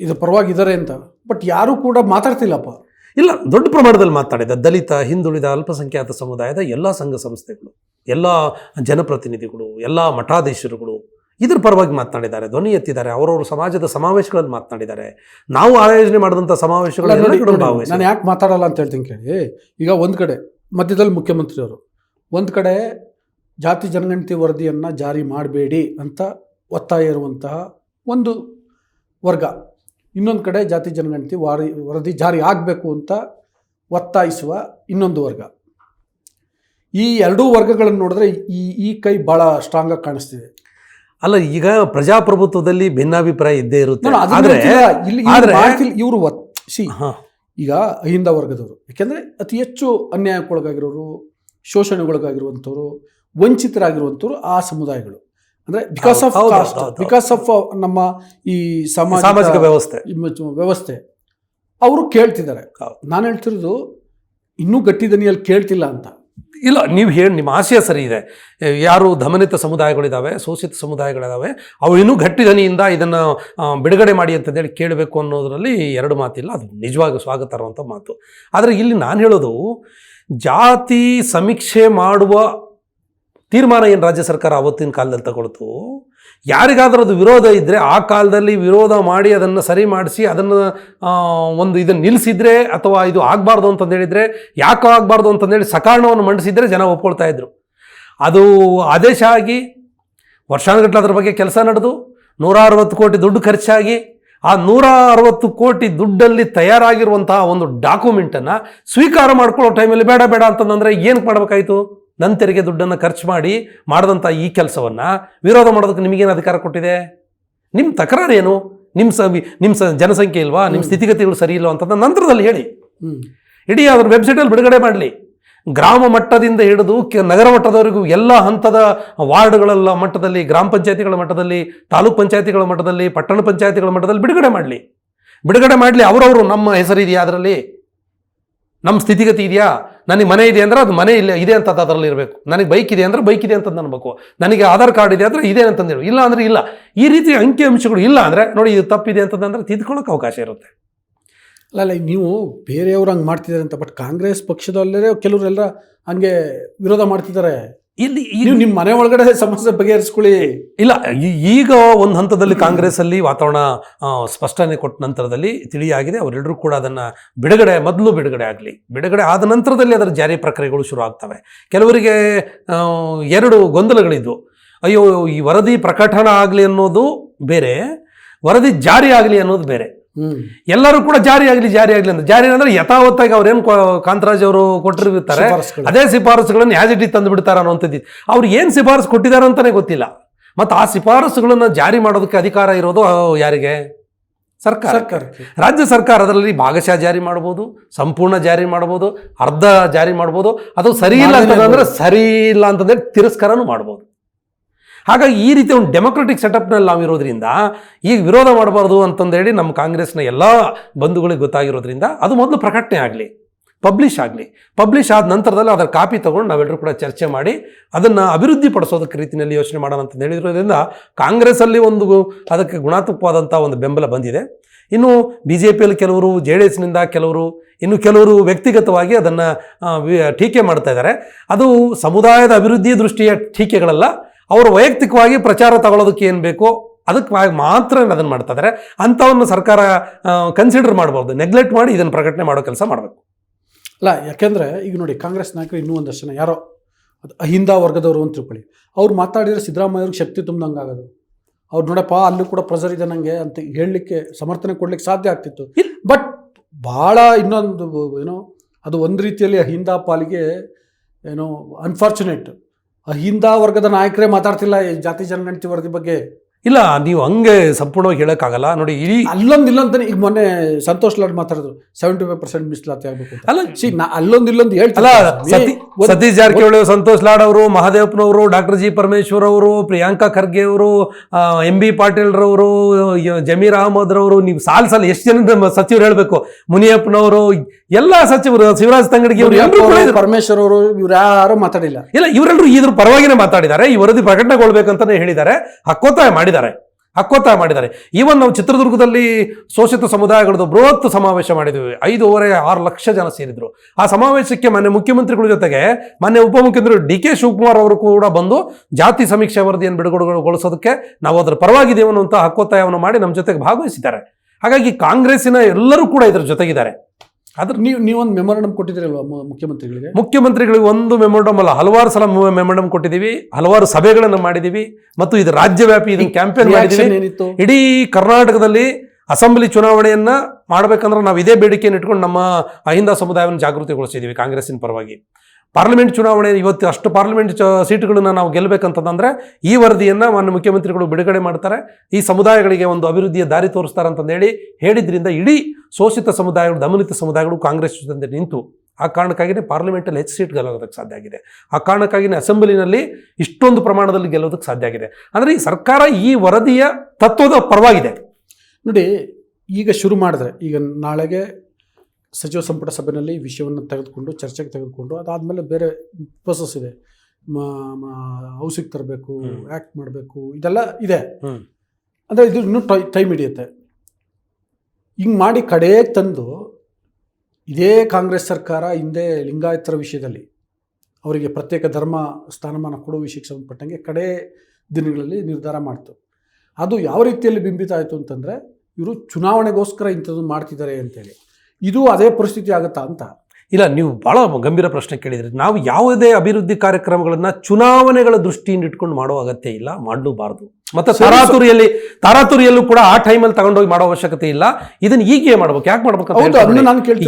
B: ಇದು ಪರವಾಗಿದ್ದಾರೆ ಅಂತ. ಬಟ್ ಯಾರೂ ಕೂಡ ಮಾತಾಡ್ತಿಲ್ಲಪ್ಪ.
A: ಇಲ್ಲ ದೊಡ್ಡ ಪ್ರಮಾಣದಲ್ಲಿ ಮಾತಾಡಿದ. ದಲಿತ ಹಿಂದುಳಿದ ಅಲ್ಪಸಂಖ್ಯಾತ ಸಮುದಾಯದ ಎಲ್ಲ ಸಂಘ ಸಂಸ್ಥೆಗಳು ಎಲ್ಲ ಜನಪ್ರತಿನಿಧಿಗಳು ಎಲ್ಲ ಮಠಾಧೀಶರುಗಳು ಇದ್ರ ಪರವಾಗಿ ಮಾತನಾಡಿದ್ದಾರೆ ಧ್ವನಿ ಎತ್ತಿದ್ದಾರೆ ಅವರವ್ರ ಸಮಾಜದ ಸಮಾವೇಶಗಳಲ್ಲಿ ಮಾತನಾಡಿದ್ದಾರೆ. ನಾವು ಆಯೋಜನೆ ಮಾಡಿದಂಥ ಸಮಾವೇಶಗಳು
B: ಅಲ್ಲ, ನೋಡಿ,
A: ಎಲ್ಲದರಲ್ಲೂ
B: ನೋಡಿ,
A: ಭಾಗವಹಿಸಿದ್ದಾರೆ.
B: ನಾನು ಯಾಕೆ ಮಾತಾಡಲ್ಲ ಅಂತ ಹೇಳ್ತೀನಿ ಕೇಳಿ. ಈಗ ಒಂದು ಕಡೆ ಮಧ್ಯದಲ್ಲಿ ಮುಖ್ಯಮಂತ್ರಿಯವರು ಒಂದು ಕಡೆ ಜಾತಿ ಜನಗಣತಿ ವರದಿಯನ್ನು ಜಾರಿ ಮಾಡಬೇಡಿ ಅಂತ ಒತ್ತಾಯ ಇರುವಂತಹ ಒಂದು ವರ್ಗ. ಇನ್ನೊಂದು ಕಡೆ ಜಾತಿ ಜನಗಣತಿ ವಾರಿ ವರದಿ ಜಾರಿ ಆಗಬೇಕು ಅಂತ ಒತ್ತಾಯಿಸುವ ಇನ್ನೊಂದು ವರ್ಗ. ಈ ಎರಡೂ ವರ್ಗಗಳನ್ನು ನೋಡಿದ್ರೆ ಈ ಈ ಕೈ ಭಾಳ ಸ್ಟ್ರಾಂಗಾಗಿ ಕಾಣಿಸ್ತಿದೆ.
A: ಅಲ್ಲ ಈಗ ಪ್ರಜಾಪ್ರಭುತ್ವದಲ್ಲಿ ಭಿನ್ನಾಭಿಪ್ರಾಯ ಇದ್ದೇ ಇರುತ್ತೆ. ಆದರೆ
B: ಇವರು ಸಿ ಈಗ ಅಹಿಂದ ವರ್ಗದವರು ಯಾಕೆಂದ್ರೆ ಅತಿ ಹೆಚ್ಚು ಅನ್ಯಾಯಕ್ಕೊಳಗಾಗಿರೋರು ಶೋಷಣೆಗೊಳಗಾಗಿರುವಂಥವ್ರು ವಂಚಿತರಾಗಿರುವಂಥವ್ರು ಆ ಸಮುದಾಯಗಳು. ಅಂದರೆ because of caste. Because of ನಮ್ಮ ಈ
A: ಸಾಮಾಜಿಕ
B: ಸಾಮಾಜಿಕ
A: ವ್ಯವಸ್ಥೆ.
B: ವ್ಯವಸ್ಥೆ. ಅವರು ಕೇಳ್ತಿದ್ದಾರೆ. ನಾನು ಹೇಳ್ತಿರೋದು ಇನ್ನೂ ಗಟ್ಟಿ ದನಿಯಲ್ಲಿ ಕೇಳ್ತಿಲ್ಲ ಅಂತ.
A: ಇಲ್ಲ, ನೀವು ಹೇಳಿ ನಿಮ್ಮ ಆಶಯ ಸರಿ ಇದೆ. ಯಾರು ದಮನಿತ ಸಮುದಾಯಗಳಿದ್ದಾವೆ ಶೋಷಿತ ಸಮುದಾಯಗಳಿದ್ದಾವೆ ಅವು ಇನ್ನೂ ಗಟ್ಟಿ ಇದನ್ನು ಬಿಡುಗಡೆ ಮಾಡಿ ಅಂತಂದೇಳಿ ಕೇಳಬೇಕು ಅನ್ನೋದರಲ್ಲಿ ಎರಡು ಮಾತಿಲ್ಲ, ಅದು ನಿಜವಾಗಿ ಸ್ವಾಗತ ಇರುವಂಥ ಮಾತು. ಆದರೆ ಇಲ್ಲಿ ನಾನು ಹೇಳೋದು, ಜಾತಿ ಸಮೀಕ್ಷೆ ಮಾಡುವ ತೀರ್ಮಾನ ಏನು ರಾಜ್ಯ ಸರ್ಕಾರ ಅವತ್ತಿನ ಕಾಲದಲ್ಲಿ ತಗೊಳ್ತು? ಯಾರಿಗಾದ್ರೂ ಅದು ವಿರೋಧ ಇದ್ದರೆ ಆ ಕಾಲದಲ್ಲಿ ವಿರೋಧ ಮಾಡಿ ಅದನ್ನು ಸರಿ ಮಾಡಿಸಿ ಅದನ್ನು ಒಂದು ಇದನ್ನು ನಿಲ್ಲಿಸಿದರೆ ಅಥವಾ ಇದು ಆಗಬಾರ್ದು ಅಂತಂದೇಳಿದರೆ ಯಾಕೆ ಆಗಬಾರ್ದು ಅಂತಂದೇಳಿ ಸಕಾರಣವನ್ನು ಮಂಡಿಸಿದರೆ ಜನ ಒಪ್ಕೊಳ್ತಾ ಇದ್ರು. ಅದು ಆದೇಶ ಆಗಿ ವರ್ಷಾನುಗಟ್ಟಲೆ ಅದ್ರ ಬಗ್ಗೆ ಕೆಲಸ ನಡೆದು ನೂರ ಅರವತ್ತು ಕೋಟಿ ದುಡ್ಡು ಖರ್ಚಾಗಿ, ಆ ನೂರ ಅರವತ್ತು ಕೋಟಿ ದುಡ್ಡಲ್ಲಿ ತಯಾರಾಗಿರುವಂತಹ ಒಂದು ಡಾಕ್ಯುಮೆಂಟನ್ನು ಸ್ವೀಕಾರ ಮಾಡ್ಕೊಳ್ಳೋ ಟೈಮಲ್ಲಿ ಬೇಡ ಬೇಡ ಅಂತಂದರೆ ಏನಕ್ಕೆ ಮಾಡಬೇಕಾಯಿತು? ನನ್ನ ತೆರಿಗೆ ದುಡ್ಡನ್ನು ಖರ್ಚು ಮಾಡಿ ಮಾಡಿದಂಥ ಈ ಕೆಲಸವನ್ನು ವಿರೋಧ ಮಾಡೋದಕ್ಕೆ ನಿಮಗೇನು ಅಧಿಕಾರ ಕೊಟ್ಟಿದೆ? ನಿಮ್ಮ ತಕರಾರು ಏನು ನಿಮ್ಮ ಸ ನಿಮ್ಮ ಸ ಜನಸಂಖ್ಯೆ ಇಲ್ವಾ? ನಿಮ್ಮ. ಸ್ಥಿತಿಗತಿಗಳು ಸರಿ ಇಲ್ವಾ ಅಂತಂದ ನಂತರದಲ್ಲಿ ಹೇಳಿ. ಇಡೀ ಅದ್ರ ವೆಬ್ಸೈಟಲ್ಲಿ ಬಿಡುಗಡೆ ಮಾಡಲಿ. ಗ್ರಾಮ ಮಟ್ಟದಿಂದ ಹಿಡಿದು ಕೆ ನಗರ ಮಟ್ಟದವರೆಗೂ ಎಲ್ಲ ಹಂತದ ವಾರ್ಡ್ಗಳೆಲ್ಲ ಮಟ್ಟದಲ್ಲಿ ಗ್ರಾಮ ಪಂಚಾಯತಿಗಳ ಮಟ್ಟದಲ್ಲಿ ತಾಲೂಕ್ ಪಂಚಾಯತಿಗಳ ಮಟ್ಟದಲ್ಲಿ ಪಟ್ಟಣ ಪಂಚಾಯತಿಗಳ ಮಟ್ಟದಲ್ಲಿ ಬಿಡುಗಡೆ ಮಾಡಲಿ. ಬಿಡುಗಡೆ ಮಾಡಲಿ. ಅವರವರು ನಮ್ಮ ಹೆಸರಿದೆಯಾ ಅದರಲ್ಲಿ? ನಮ್ಮ ಸ್ಥಿತಿಗತಿ ಇದೆಯಾ? ನನಗೆ ಮನೆ ಇದೆ ಅಂದ್ರೆ ಅದು ಮನೆ ಇಲ್ಲ, ಇದೆ ಅಂತ ಅದರಲ್ಲಿ ಇರಬೇಕು. ನನಗೆ ಬೈಕ್ ಇದೆ ಅಂದ್ರೆ ಬೈಕ್ ಇದೆ ಅಂತ ಅನ್ಬೇಕು ನನಗೆ ಆಧಾರ್ ಕಾರ್ಡ್ ಇದೆ ಅಂದರೆ ಇದೆ ಅಂತಂದಿರು ಇಲ್ಲ ಅಂದರೆ ಇಲ್ಲ. ಈ ರೀತಿ ಅಂಕಿ ಅಂಶಗಳು ಇಲ್ಲ ಅಂದರೆ, ನೋಡಿ ಇದು ತಪ್ಪಿದೆ ಅಂತಂದ್ರೆ ತಿದ್ಕೊಳ್ಳೋಕೆ ಅವಕಾಶ ಇರುತ್ತೆ.
B: ಅಲ್ಲ ನೀವು ಬೇರೆಯವ್ರು ಹಂಗೆ ಮಾಡ್ತಿದ್ದಾರೆ ಅಂತ ಬಟ್ ಕಾಂಗ್ರೆಸ್ ಪಕ್ಷದಲ್ಲೇ ಕೆಲವರೆಲ್ಲ ಹಂಗೆ ವಿರೋಧ ಮಾಡ್ತಿದ್ದಾರೆ.
A: ಇಲ್ಲಿ
B: ನೀವು ನಿಮ್ಮ ಮನೆ ಒಳಗಡೆ ಸಮಸ್ಯೆ ಬಗೆಹರಿಸ್ಕೊಳ್ಳಿ.
A: ಇಲ್ಲ ಈ- ಈಗ ಒಂದು ಹಂತದಲ್ಲಿ ಕಾಂಗ್ರೆಸ್ ಅಲ್ಲಿ ವಾತಾವರಣ ಸ್ಪಷ್ಟನೆ ಕೊಟ್ಟ ನಂತರದಲ್ಲಿ ತಿಳಿಯಾಗಿದೆ. ಅವರೆಲ್ಲರೂ ಕೂಡ ಅದನ್ನ ಬಿಡುಗಡೆ ಮೊದಲು ಬಿಡುಗಡೆ ಆಗಲಿ. ಬಿಡುಗಡೆ ಆದ ನಂತರದಲ್ಲಿ ಅದರ ಜಾರಿ ಪ್ರಕ್ರಿಯೆಗಳು ಶುರು ಆಗ್ತವೆ. ಕೆಲವರಿಗೆ ಎರಡು ಗೊಂದಲಗಳಿದ್ವು. ಅಯ್ಯೋ ಈ ವರದಿ ಪ್ರಕಟಣ ಆಗಲಿ ಅನ್ನೋದು ಬೇರೆ ವರದಿ ಜಾರಿ ಆಗಲಿ ಅನ್ನೋದು ಬೇರೆ. ಎಲ್ಲರೂ ಕೂಡ ಜಾರಿ ಆಗಲಿ ಜಾರಿ ಆಗಲಿ ಅಂತ. ಜಾರಿ ಅಂದ್ರೆ ಯಥಾವತ್ತಾಗಿ ಅವ್ರೇನು ಕಾಂತರಾಜ್ ಅವರು ಕೊಟ್ಟಿರ್ತಾರೆ. ಅದೇ ಶಿಫಾರಸುಗಳನ್ನು ಯಾಸ್ ಇಟ್ ತಂದು ಬಿಡ್ತಾರ ಅನ್ನೋಂಥದ್ದು ಅವ್ರು ಏನು ಶಿಫಾರಸು ಕೊಟ್ಟಿದ್ದಾರೆ ಅಂತಾನೆ ಗೊತ್ತಿಲ್ಲ. ಮತ್ತು ಆ ಶಿಫಾರಸುಗಳನ್ನು ಜಾರಿ ಮಾಡೋದಕ್ಕೆ ಅಧಿಕಾರ ಇರೋದು ಯಾರಿಗೆ? ಸರ್ಕಾರ
B: ಸರ್ಕಾರ
A: ರಾಜ್ಯ ಸರ್ಕಾರ ಅದರಲ್ಲಿ ಭಾಗಶಃ ಜಾರಿ ಮಾಡ್ಬೋದು ಸಂಪೂರ್ಣ ಜಾರಿ ಮಾಡ್ಬೋದು ಅರ್ಧ ಜಾರಿ ಮಾಡ್ಬೋದು. ಅದು ಸರಿ ಇಲ್ಲ ಅಂತಂದ್ರೆ ಸರಿ ಇಲ್ಲ ಅಂತಂದ್ರೆ ತಿರಸ್ಕಾರನೂ ಮಾಡ್ಬೋದು. ಹಾಗಾಗಿ ಈ ರೀತಿ ಒಂದು ಡೆಮೊಕ್ರೆಟಿಕ್ ಸೆಟಪ್ನಲ್ಲಿ ನಾವು ಇರೋದ್ರಿಂದ, ಈಗ ವಿರೋಧ ಮಾಡಬಾರ್ದು ಅಂತಂದೇಳಿ ನಮ್ಮ ಕಾಂಗ್ರೆಸ್ನ ಎಲ್ಲ ಬಂಧುಗಳಿಗೆ ಗೊತ್ತಾಗಿರೋದ್ರಿಂದ ಅದು ಮೊದಲು ಪ್ರಕಟಣೆ ಆಗಲಿ, ಪಬ್ಲಿಷ್ ಆಗಲಿ. ಪಬ್ಲಿಷ್ ಆದ ನಂತರದಲ್ಲಿ ಅದರ ಕಾಪಿ ತೊಗೊಂಡು ನಾವೆಲ್ಲರೂ ಕೂಡ ಚರ್ಚೆ ಮಾಡಿ ಅದನ್ನು ಅಭಿವೃದ್ಧಿ ಪಡಿಸೋದಕ್ಕೆ ರೀತಿಯಲ್ಲಿ ಯೋಚನೆ ಮಾಡೋಣ ಅಂತ ಹೇಳಿರೋದ್ರಿಂದ ಕಾಂಗ್ರೆಸ್ಸಲ್ಲಿ ಒಂದು ಅದಕ್ಕೆ ಗುಣಾತ್ಮಕವಾದಂಥ ಒಂದು ಬೆಂಬಲ ಬಂದಿದೆ. ಇನ್ನು ಬಿ ಜೆ ಪಿಯಲ್ಲಿ ಕೆಲವರು, ಜೆ ಡಿ ಎಸ್ನಿಂದ ಕೆಲವರು, ಇನ್ನು ಕೆಲವರು ವ್ಯಕ್ತಿಗತವಾಗಿ ಅದನ್ನು ಟೀಕೆ ಮಾಡ್ತಾ ಇದ್ದಾರೆ. ಅದು ಸಮುದಾಯದ ಅಭಿವೃದ್ಧಿ ದೃಷ್ಟಿಯ ಟೀಕೆಗಳಲ್ಲ ಅವರು ವೈಯಕ್ತಿಕವಾಗಿ ಪ್ರಚಾರ ತಗೊಳ್ಳೋದಕ್ಕೆ ಏನು ಬೇಕೋ? ಅದಕ್ಕೆ ಮಾತ್ರ ಅದನ್ನು ಮಾಡ್ತಾ ಇದ್ದಾರೆ ಅಂಥವನ್ನು ಸರ್ಕಾರ ಕನ್ಸಿಡರ್ ಮಾಡ್ಬೋದು. ನೆಗ್ಲೆಕ್ಟ್ ಮಾಡಿ ಇದನ್ನು ಪ್ರಕಟಣೆ ಮಾಡೋ ಕೆಲಸ ಮಾಡಬೇಕು.
B: ಅಲ್ಲ ಯಾಕೆಂದರೆ ಈಗ ನೋಡಿ ಕಾಂಗ್ರೆಸ್ ನಾಯಕರು ಇನ್ನೂ ಒಂದಷ್ಟು ಜನ ಯಾರೋ? ಅದು ಅಹಿಂದ ವರ್ಗದವರು ಅಂತ ತಿಳ್ಕೊಳ್ಳಿ. ಅವ್ರು ಮಾತಾಡಿದರೆ ಸಿದ್ದರಾಮಯ್ಯ ಅವ್ರಿಗೆ ಶಕ್ತಿ ತುಂಬ್ದಂಗೆ ಆಗೋದು. ಅವ್ರು ನೋಡಪ್ಪ ಅಲ್ಲೂ ಕೂಡ ಪ್ರೆಸರ್ ಇದೆ ನನಗೆ ಅಂತ ಹೇಳಲಿಕ್ಕೆ ಸಮರ್ಥನೆ ಕೊಡ್ಲಿಕ್ಕೆ ಸಾಧ್ಯ ಆಗ್ತಿತ್ತು. ಬಟ್ ಭಾಳ ಇನ್ನೊಂದು ಏನೋ ಅದು ಒಂದು ರೀತಿಯಲ್ಲಿ ಅಹಿಂದ ಪಾಲಿಗೆ ಏನೋ ಅನ್ಫಾರ್ಚುನೇಟ್ ಅಹಿಂದ ವರ್ಗದ ನಾಯಕರೇ ಮಾತಾಡ್ತಿಲ್ಲ ಈ ಜಾತಿ ಜನಗಣತಿ ವರದಿ ಬಗ್ಗೆ.
A: ಇಲ್ಲ ನೀವು ಹಂಗೆ ಸಂಪೂರ್ಣವಾಗಿ ಹೇಳೋಕ್ಕಾಗಲ್ಲ. ನೋಡಿ ಇಡೀ
B: ಅಲ್ಲೊಂದು ಇಲ್ಲೊಂದು ಈಗ ಮೊನ್ನೆ ಸಂತೋಷ್ ಲಾಡ್ ಮಾತಾಡಿದ್ರು ಸೆವೆಂಟಿ ಫೈವ್ ಪರ್ಸೆಂಟ್ ಮೀಸಲಾತಿ ಆಗ್ಬೇಕು
A: ಅಲ್ಲ
B: ಸಿ ನಾ ಅಲ್ಲೊಂದು ಇಲ್ಲೊಂದು ಹೇಳ್ತಿಲ್ಲ
A: ಸತಿ ಸತೀಶ್ ಜಾರಕಿಹೊಳಿ ಸಂತೋಷ್ ಲಾಡ್ ಅವರು ಮಹಾದೇವಪ್ಪನವರು ಡಾಕ್ಟರ್ ಜಿ ಪರಮೇಶ್ವರ್ ಅವರು ಪ್ರಿಯಾಂಕಾ ಖರ್ಗೆ ಅವರು ಎಂ ಬಿ ಪಾಟೀಲ್ರವರು ಜಮೀರ್ ಅಹಮದ್ ರವರು ನೀವು ಸಾಲ್ ಸಾಲ ಎಷ್ಟು ಜನ ಸಚಿವರು ಹೇಳಬೇಕು. ಮುನಿಯಪ್ಪನವರು ಎಲ್ಲ ಸಚಿವರು ಶಿವರಾಜ್ ತಂಗಡಿಗೆ ಅವರು
B: ಪರಮೇಶ್ವರ್ ಅವರು ಇವ್ರು ಯಾರು ಮಾತಾಡಿಲ್ಲ.
A: ಇಲ್ಲ ಇವರೆಲ್ಲರೂ ಇದ್ರ ಪರವಾಗಿನೇ ಮಾತಾಡಿದ್ದಾರೆ ಈ ವರದಿ ಪ್ರಕಟಣೆಗೊಳ್ಬೇಕಂತಾನೆ ಹೇಳಿದ್ದಾರೆ. ಹಕ್ಕೋತ್ತಾಯ ಮಾಡಿದ್ದಾರೆ. ಹಕ್ಕೊತ್ತಾಯ ಮಾಡಿದ್ದಾರೆ. ಈವನ್ ನಾವು ಚಿತ್ರದುರ್ಗದಲ್ಲಿ ಶೋಷಿತ ಸಮುದಾಯಗಳದ್ದು ಬೃಹತ್ ಸಮಾವೇಶ ಮಾಡಿದ್ವಿ ಐದೂವರೆ ಆರು ಲಕ್ಷ ಜನ ಸೇರಿದ್ರು. ಆ ಸಮಾವೇಶಕ್ಕೆ ಮೊನ್ನೆ ಮುಖ್ಯಮಂತ್ರಿಗಳ ಜೊತೆಗೆ ಮೊನ್ನೆ ಉಪಮುಖ್ಯಮಂತ್ರಿ ಡಿ ಕೆ ಶಿವಕುಮಾರ್ ಅವರು ಕೂಡ ಬಂದು ಜಾತಿ ಸಮೀಕ್ಷೆ ವರದಿಯನ್ನು ಬಿಡುಗಡೆಗೊಳಿಸೋದಕ್ಕೆ ನಾವು ಅದರ ಪರವಾಗಿದ್ದೇವೆ ಅನ್ನುವಂಥ ಹಕ್ಕೊತ್ತಾಯವನ್ನು ಮಾಡಿ ನಮ್ಮ ಜೊತೆಗೆ ಭಾಗವಹಿಸಿದ್ದಾರೆ. ಹಾಗಾಗಿ ಕಾಂಗ್ರೆಸ್ಸಿನ ಎಲ್ಲರೂ ಕೂಡ ಇದರ ಜೊತೆಗಿದ್ದಾರೆ. ಅದ್ರ
B: ನೀವು ನೀವೊಂದು ಮೆಮೊರಂಡಮ್ ಕೊಟ್ಟಿದ್ರಿ ಅಲ್ವಾ ಮುಖ್ಯಮಂತ್ರಿಗಳಿಗೆ?
A: ಮುಖ್ಯಮಂತ್ರಿಗಳಿಗೆ ಒಂದು ಮೆಮೊರಂಡಮ್ ಅಲ್ಲ ಹಲವಾರು ಸಲ ಮೆಮೊರಂಡಮ್ ಕೊಟ್ಟಿದ್ದೀವಿ ಹಲವಾರು ಸಭೆಗಳನ್ನು ಮಾಡಿದ್ದೀವಿ ಮತ್ತು ಇದು ರಾಜ್ಯವ್ಯಾಪಿ ಇದನ್ನು ಕ್ಯಾಂಪೇನ್ ಮಾಡಿದ್ದೀವಿ. ಇಡೀ ಕರ್ನಾಟಕದಲ್ಲಿ ಅಸೆಂಬ್ಲಿ ಚುನಾವಣೆಯನ್ನ ಮಾಡ್ಬೇಕಂದ್ರೆ ನಾವು ಇದೇ ಬೇಡಿಕೆಯನ್ನು ಇಟ್ಕೊಂಡು ನಮ್ಮ ಅಹಿಂದ ಸಮುದಾಯವನ್ನು ಜಾಗೃತಿಗೊಳಿಸಿದ್ದೀವಿ ಕಾಂಗ್ರೆಸ್ಸಿನ ಪರವಾಗಿ. ಪಾರ್ಲಿಮೆಂಟ್ ಚುನಾವಣೆ, ಇವತ್ತು ಅಷ್ಟು ಪಾರ್ಲಿಮೆಂಟ್ ಚ- ಸೀಟುಗಳನ್ನು ನಾವು ಗೆಲ್ಲಬೇಕಂತಂದ್ರೆ ಈ ವರದಿಯನ್ನು ಮಾನ್ಯ ಮುಖ್ಯಮಂತ್ರಿಗಳು ಬಿಡುಗಡೆ ಮಾಡ್ತಾರೆ. ಈ ಸಮುದಾಯಗಳಿಗೆ ಒಂದು ಅಭಿವೃದ್ಧಿಯ ದಾರಿ ತೋರಿಸ್ತಾರೆ ಅಂತಂದೇಳಿ ಹೇಳಿದ್ರಿಂದ ಇಡೀ ಶೋಷಿತ ಸಮುದಾಯಗಳು, ದಮನಿತ ಸಮುದಾಯಗಳು ಕಾಂಗ್ರೆಸ್ ಜೊತೆ ನಿಂತು ಆ ಕಾರಣಕ್ಕಾಗಿಯೇ ಪಾರ್ಲಿಮೆಂಟಲ್ಲಿ ಹೆಚ್ಚು ಸೀಟ್ ಗೆಲ್ಲೋದಕ್ಕೆ ಸಾಧ್ಯ ಆಗಿದೆ. ಆ ಕಾರಣಕ್ಕಾಗಿಯೇ ಅಸೆಂಬ್ಲಿನಲ್ಲಿ ಇಷ್ಟೊಂದು ಪ್ರಮಾಣದಲ್ಲಿ ಗೆಲ್ಲೋದಕ್ಕೆ ಸಾಧ್ಯ ಆಗಿದೆ. ಅಂದರೆ ಈ ಸರ್ಕಾರ ಈ ವರದಿಯ ತತ್ವದ ಪರವಾಗಿದೆ.
B: ನೋಡಿ, ಈಗ ಶುರು ಮಾಡಿದ್ರೆ, ಈಗ ನಾಳೆಗೆ ಸಚಿವ ಸಂಪುಟ ಸಭೆಯಲ್ಲಿ ಈ ವಿಷಯವನ್ನು ತೆಗೆದುಕೊಂಡು ಚರ್ಚೆಗೆ ತೆಗೆದುಕೊಂಡು ಅದಾದಮೇಲೆ ಬೇರೆ ಪ್ರೋಸೆಸ್ ಇದೆ. ಹೌಸಿಗೆ ತರಬೇಕು. ಆ್ಯಕ್ಟ್ ಮಾಡಬೇಕು ಇದೆಲ್ಲ ಇದೆ. ಅಂದರೆ ಇದು ಇನ್ನೂ ಟೈ ಟೈಮ್ ಹಿಡಿಯುತ್ತೆ. ಹಿಂಗೆ ಮಾಡಿ ಕಡೆಗೆ ತಂದು ಇದೇ ಕಾಂಗ್ರೆಸ್ ಸರ್ಕಾರ ಹಿಂದೆ ಲಿಂಗಾಯತರ ವಿಷಯದಲ್ಲಿ ಅವರಿಗೆ ಪ್ರತ್ಯೇಕ ಧರ್ಮ ಸ್ಥಾನಮಾನ ಕೊಡುವ ವಿಷಯಕ್ಕೆ ಸಂಬಂಧಪಟ್ಟಂಗೆ ಕಡೆ ದಿನಗಳಲ್ಲಿ ನಿರ್ಧಾರ ಮಾಡ್ತು. ಅದು ಯಾವ ರೀತಿಯಲ್ಲಿ ಬಿಂಬಿತ ಆಯಿತು ಅಂತಂದರೆ ಇವರು ಚುನಾವಣೆಗೋಸ್ಕರ ಇಂಥದ್ದು ಮಾಡ್ತಿದ್ದಾರೆ ಅಂತೇಳಿ. ಇದು ಅದೇ ಪರಿಸ್ಥಿತಿ ಆಗುತ್ತಾ ಅಂತ.
A: ಇಲ್ಲ ನೀವು ಬಹಳ ಗಂಭೀರ ಪ್ರಶ್ನೆ ಕೇಳಿದ್ರಿ. ನಾವು ಯಾವುದೇ ಅಭಿವೃದ್ಧಿ ಕಾರ್ಯಕ್ರಮಗಳನ್ನ ಚುನಾವಣೆಗಳ ದೃಷ್ಟಿಯಿಂದ ಇಟ್ಕೊಂಡು ಮಾಡೋ ಅಗತ್ಯ ಇಲ್ಲ ಮಾಡಲೂಬಾರದು. ಮತ್ತೆ ತರಾತುರಿಯಲ್ಲಿ ತರಾತುರಿಯಲ್ಲೂ ಕೂಡ ಆ ಟೈಮಲ್ಲಿ ತಗೊಂಡೋಗಿ ಮಾಡೋ ಅವಶ್ಯಕತೆ ಇಲ್ಲ. ಇದನ್ನ ಈಗೇ ಮಾಡ್ಬೇಕು. ಯಾಕೆ ಮಾಡ್ಬೇಕು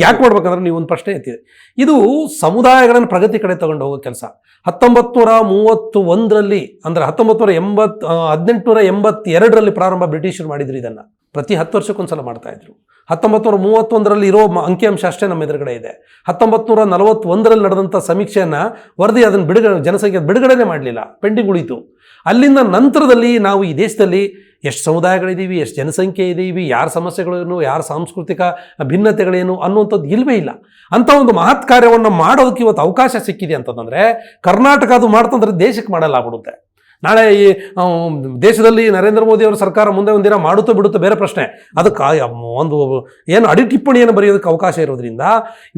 A: ಯಾಕೆ ಮಾಡ್ಬೇಕಂದ್ರೆ ನೀವು ಒಂದು ಪ್ರಶ್ನೆ ಎತ್ತಿದೆ. ಇದು ಸಮುದಾಯಗಳನ್ನು ಪ್ರಗತಿ ಕಡೆ ತಗೊಂಡು ಹೋಗೋ ಕೆಲಸ. ಹತ್ತೊಂಬತ್ತು ನೂರ ಮೂವತ್ತು ಒಂದರಲ್ಲಿ ಅಂದ್ರೆ ಹತ್ತೊಂಬತ್ತು ನೂರ ಎಂಬತ್ ಹದಿನೆಂಟುನೂರ ಎಂಬತ್ತೆರಡರಲ್ಲಿ ಪ್ರಾರಂಭ ಬ್ರಿಟಿಷರು ಮಾಡಿದ್ರು ಇದನ್ನ. ಪ್ರತಿ ಹತ್ತು ವರ್ಷಕ್ಕೊಂದ್ಸಲ ಮಾಡ್ತಾ ಇದ್ರು. ಹತ್ತೊಂಬತ್ತು ನೂರ ಮೂವತ್ತೊಂದರಲ್ಲಿ ಇರೋ ಅಂಕಿಅಂಶ ಅಷ್ಟೇ ನಮ್ಮ ಎದುರುಗಡೆ ಇದೆ. ಹತ್ತೊಂಬತ್ತು ನೂರ ನಲವತ್ತೊಂದರಲ್ಲಿ ನಡೆದಂಥ ಸಮೀಕ್ಷೆಯನ್ನು ವರದಿ ಅದನ್ನು ಬಿಡುಗಡೆ ಜನಸಂಖ್ಯೆ ಬಿಡುಗಡೆನೇ ಮಾಡಲಿಲ್ಲ. ಪೆಂಡಿಂಗ್ ಉಳಿತು ಅಲ್ಲಿಂದ ನಂತರದಲ್ಲಿ ನಾವು ಈ ದೇಶದಲ್ಲಿ ಎಷ್ಟು ಸಮುದಾಯಗಳಿದ್ದೀವಿ ಎಷ್ಟು ಜನಸಂಖ್ಯೆ ಇದ್ದೀವಿ ಯಾರ ಸಮಸ್ಯೆಗಳೇನು, ಯಾರ ಸಾಂಸ್ಕೃತಿಕ ಭಿನ್ನತೆಗಳೇನು ಅನ್ನುವಂಥದ್ದು ಇಲ್ಲವೇ ಇಲ್ಲ. ಅಂಥ ಒಂದು ಮಹತ್ ಕಾರ್ಯವನ್ನು ಮಾಡೋದಕ್ಕೆ ಇವತ್ತು ಅವಕಾಶ ಸಿಕ್ಕಿದೆ ಅಂತಂದರೆ ಕರ್ನಾಟಕ ಅದು ಮಾಡ್ತಂದ್ರೆ ದೇಶಕ್ಕೆ ಮಾಡಲ್ಲ ಆಗ್ಬಿಡುತ್ತೆ ನಾಳೆ ಈ ದೇಶದಲ್ಲಿ ನರೇಂದ್ರ ಮೋದಿ ಅವರ ಸರ್ಕಾರ ಮುಂದೆ ಒಂದಿನ ಮಾಡುತ್ತೋ ಬಿಡುತ್ತೋ ಬೇರೆ ಪ್ರಶ್ನೆ. ಅದಕ್ಕೆ ಒಂದು, ಏನು ಅಡಿ ಟಿಪ್ಪಣಿಯನ್ನು ಬರೆಯೋದಕ್ಕೆ ಅವಕಾಶ ಇರೋದ್ರಿಂದ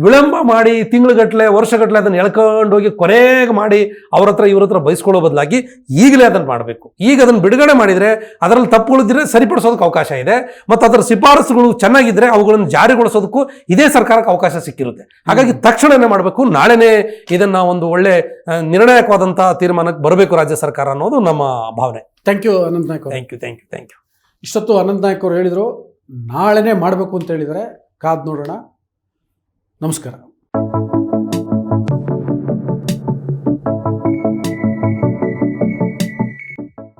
A: ವಿಳಂಬ ಮಾಡಿ ತಿಂಗಳುಗಟ್ಟಲೆ ವರ್ಷಗಟ್ಟಲೆ ಅದನ್ನು ಎಳ್ಕೊಂಡೋಗಿ ಕೊನೆಗೆ ಮಾಡಿ ಅವ್ರ ಹತ್ರ, ಇವ್ರ ಹತ್ರ ಬಯಸ್ಕೊಳ್ಳೋ ಬದಲಾಗಿ ಈಗಲೇ ಅದನ್ನು ಮಾಡಬೇಕು. ಈಗ ಅದನ್ನು ಬಿಡುಗಡೆ ಮಾಡಿದರೆ ಅದರಲ್ಲಿ ತಪ್ಪುಗಳಿದ್ರೆ ಸರಿಪಡಿಸೋದಕ್ಕೆ ಅವಕಾಶ ಇದೆ. ಮತ್ತು ಅದರ ಶಿಫಾರಸುಗಳು ಚೆನ್ನಾಗಿದ್ದರೆ ಅವುಗಳನ್ನು ಜಾರಿಗೊಳಿಸೋದಕ್ಕೂ ಇದೇ ಸರ್ಕಾರಕ್ಕೆ ಅವಕಾಶ ಸಿಕ್ಕಿರುತ್ತೆ. ಹಾಗಾಗಿ ತಕ್ಷಣನೇ ಮಾಡಬೇಕು. ನಾಳೆನೇ ಇದನ್ನು ಒಂದು ಒಳ್ಳೆ ಆ, ನಿರ್ಣಾಯಕವಾದಂಥ ತೀರ್ಮಾನಕ್ಕೆ ಬರಬೇಕು ರಾಜ್ಯ ಸರ್ಕಾರ ಅನ್ನೋದು ನಮ್ಮ ಭಾವನೆ.
B: Thank you Anant Naik
A: thank you thank you thank you
B: ಇಷ್ಟೊತ್ತು ಅನಂತ್ ನಾಯ್ಕ ಅವರು ಹೇಳಿದರು ನಾಳೆನೇ ಮಾಡಬೇಕು ಅಂತ ಹೇಳಿದರೆ ಕಾದು ನೋಡೋಣ. ನಮಸ್ಕಾರ.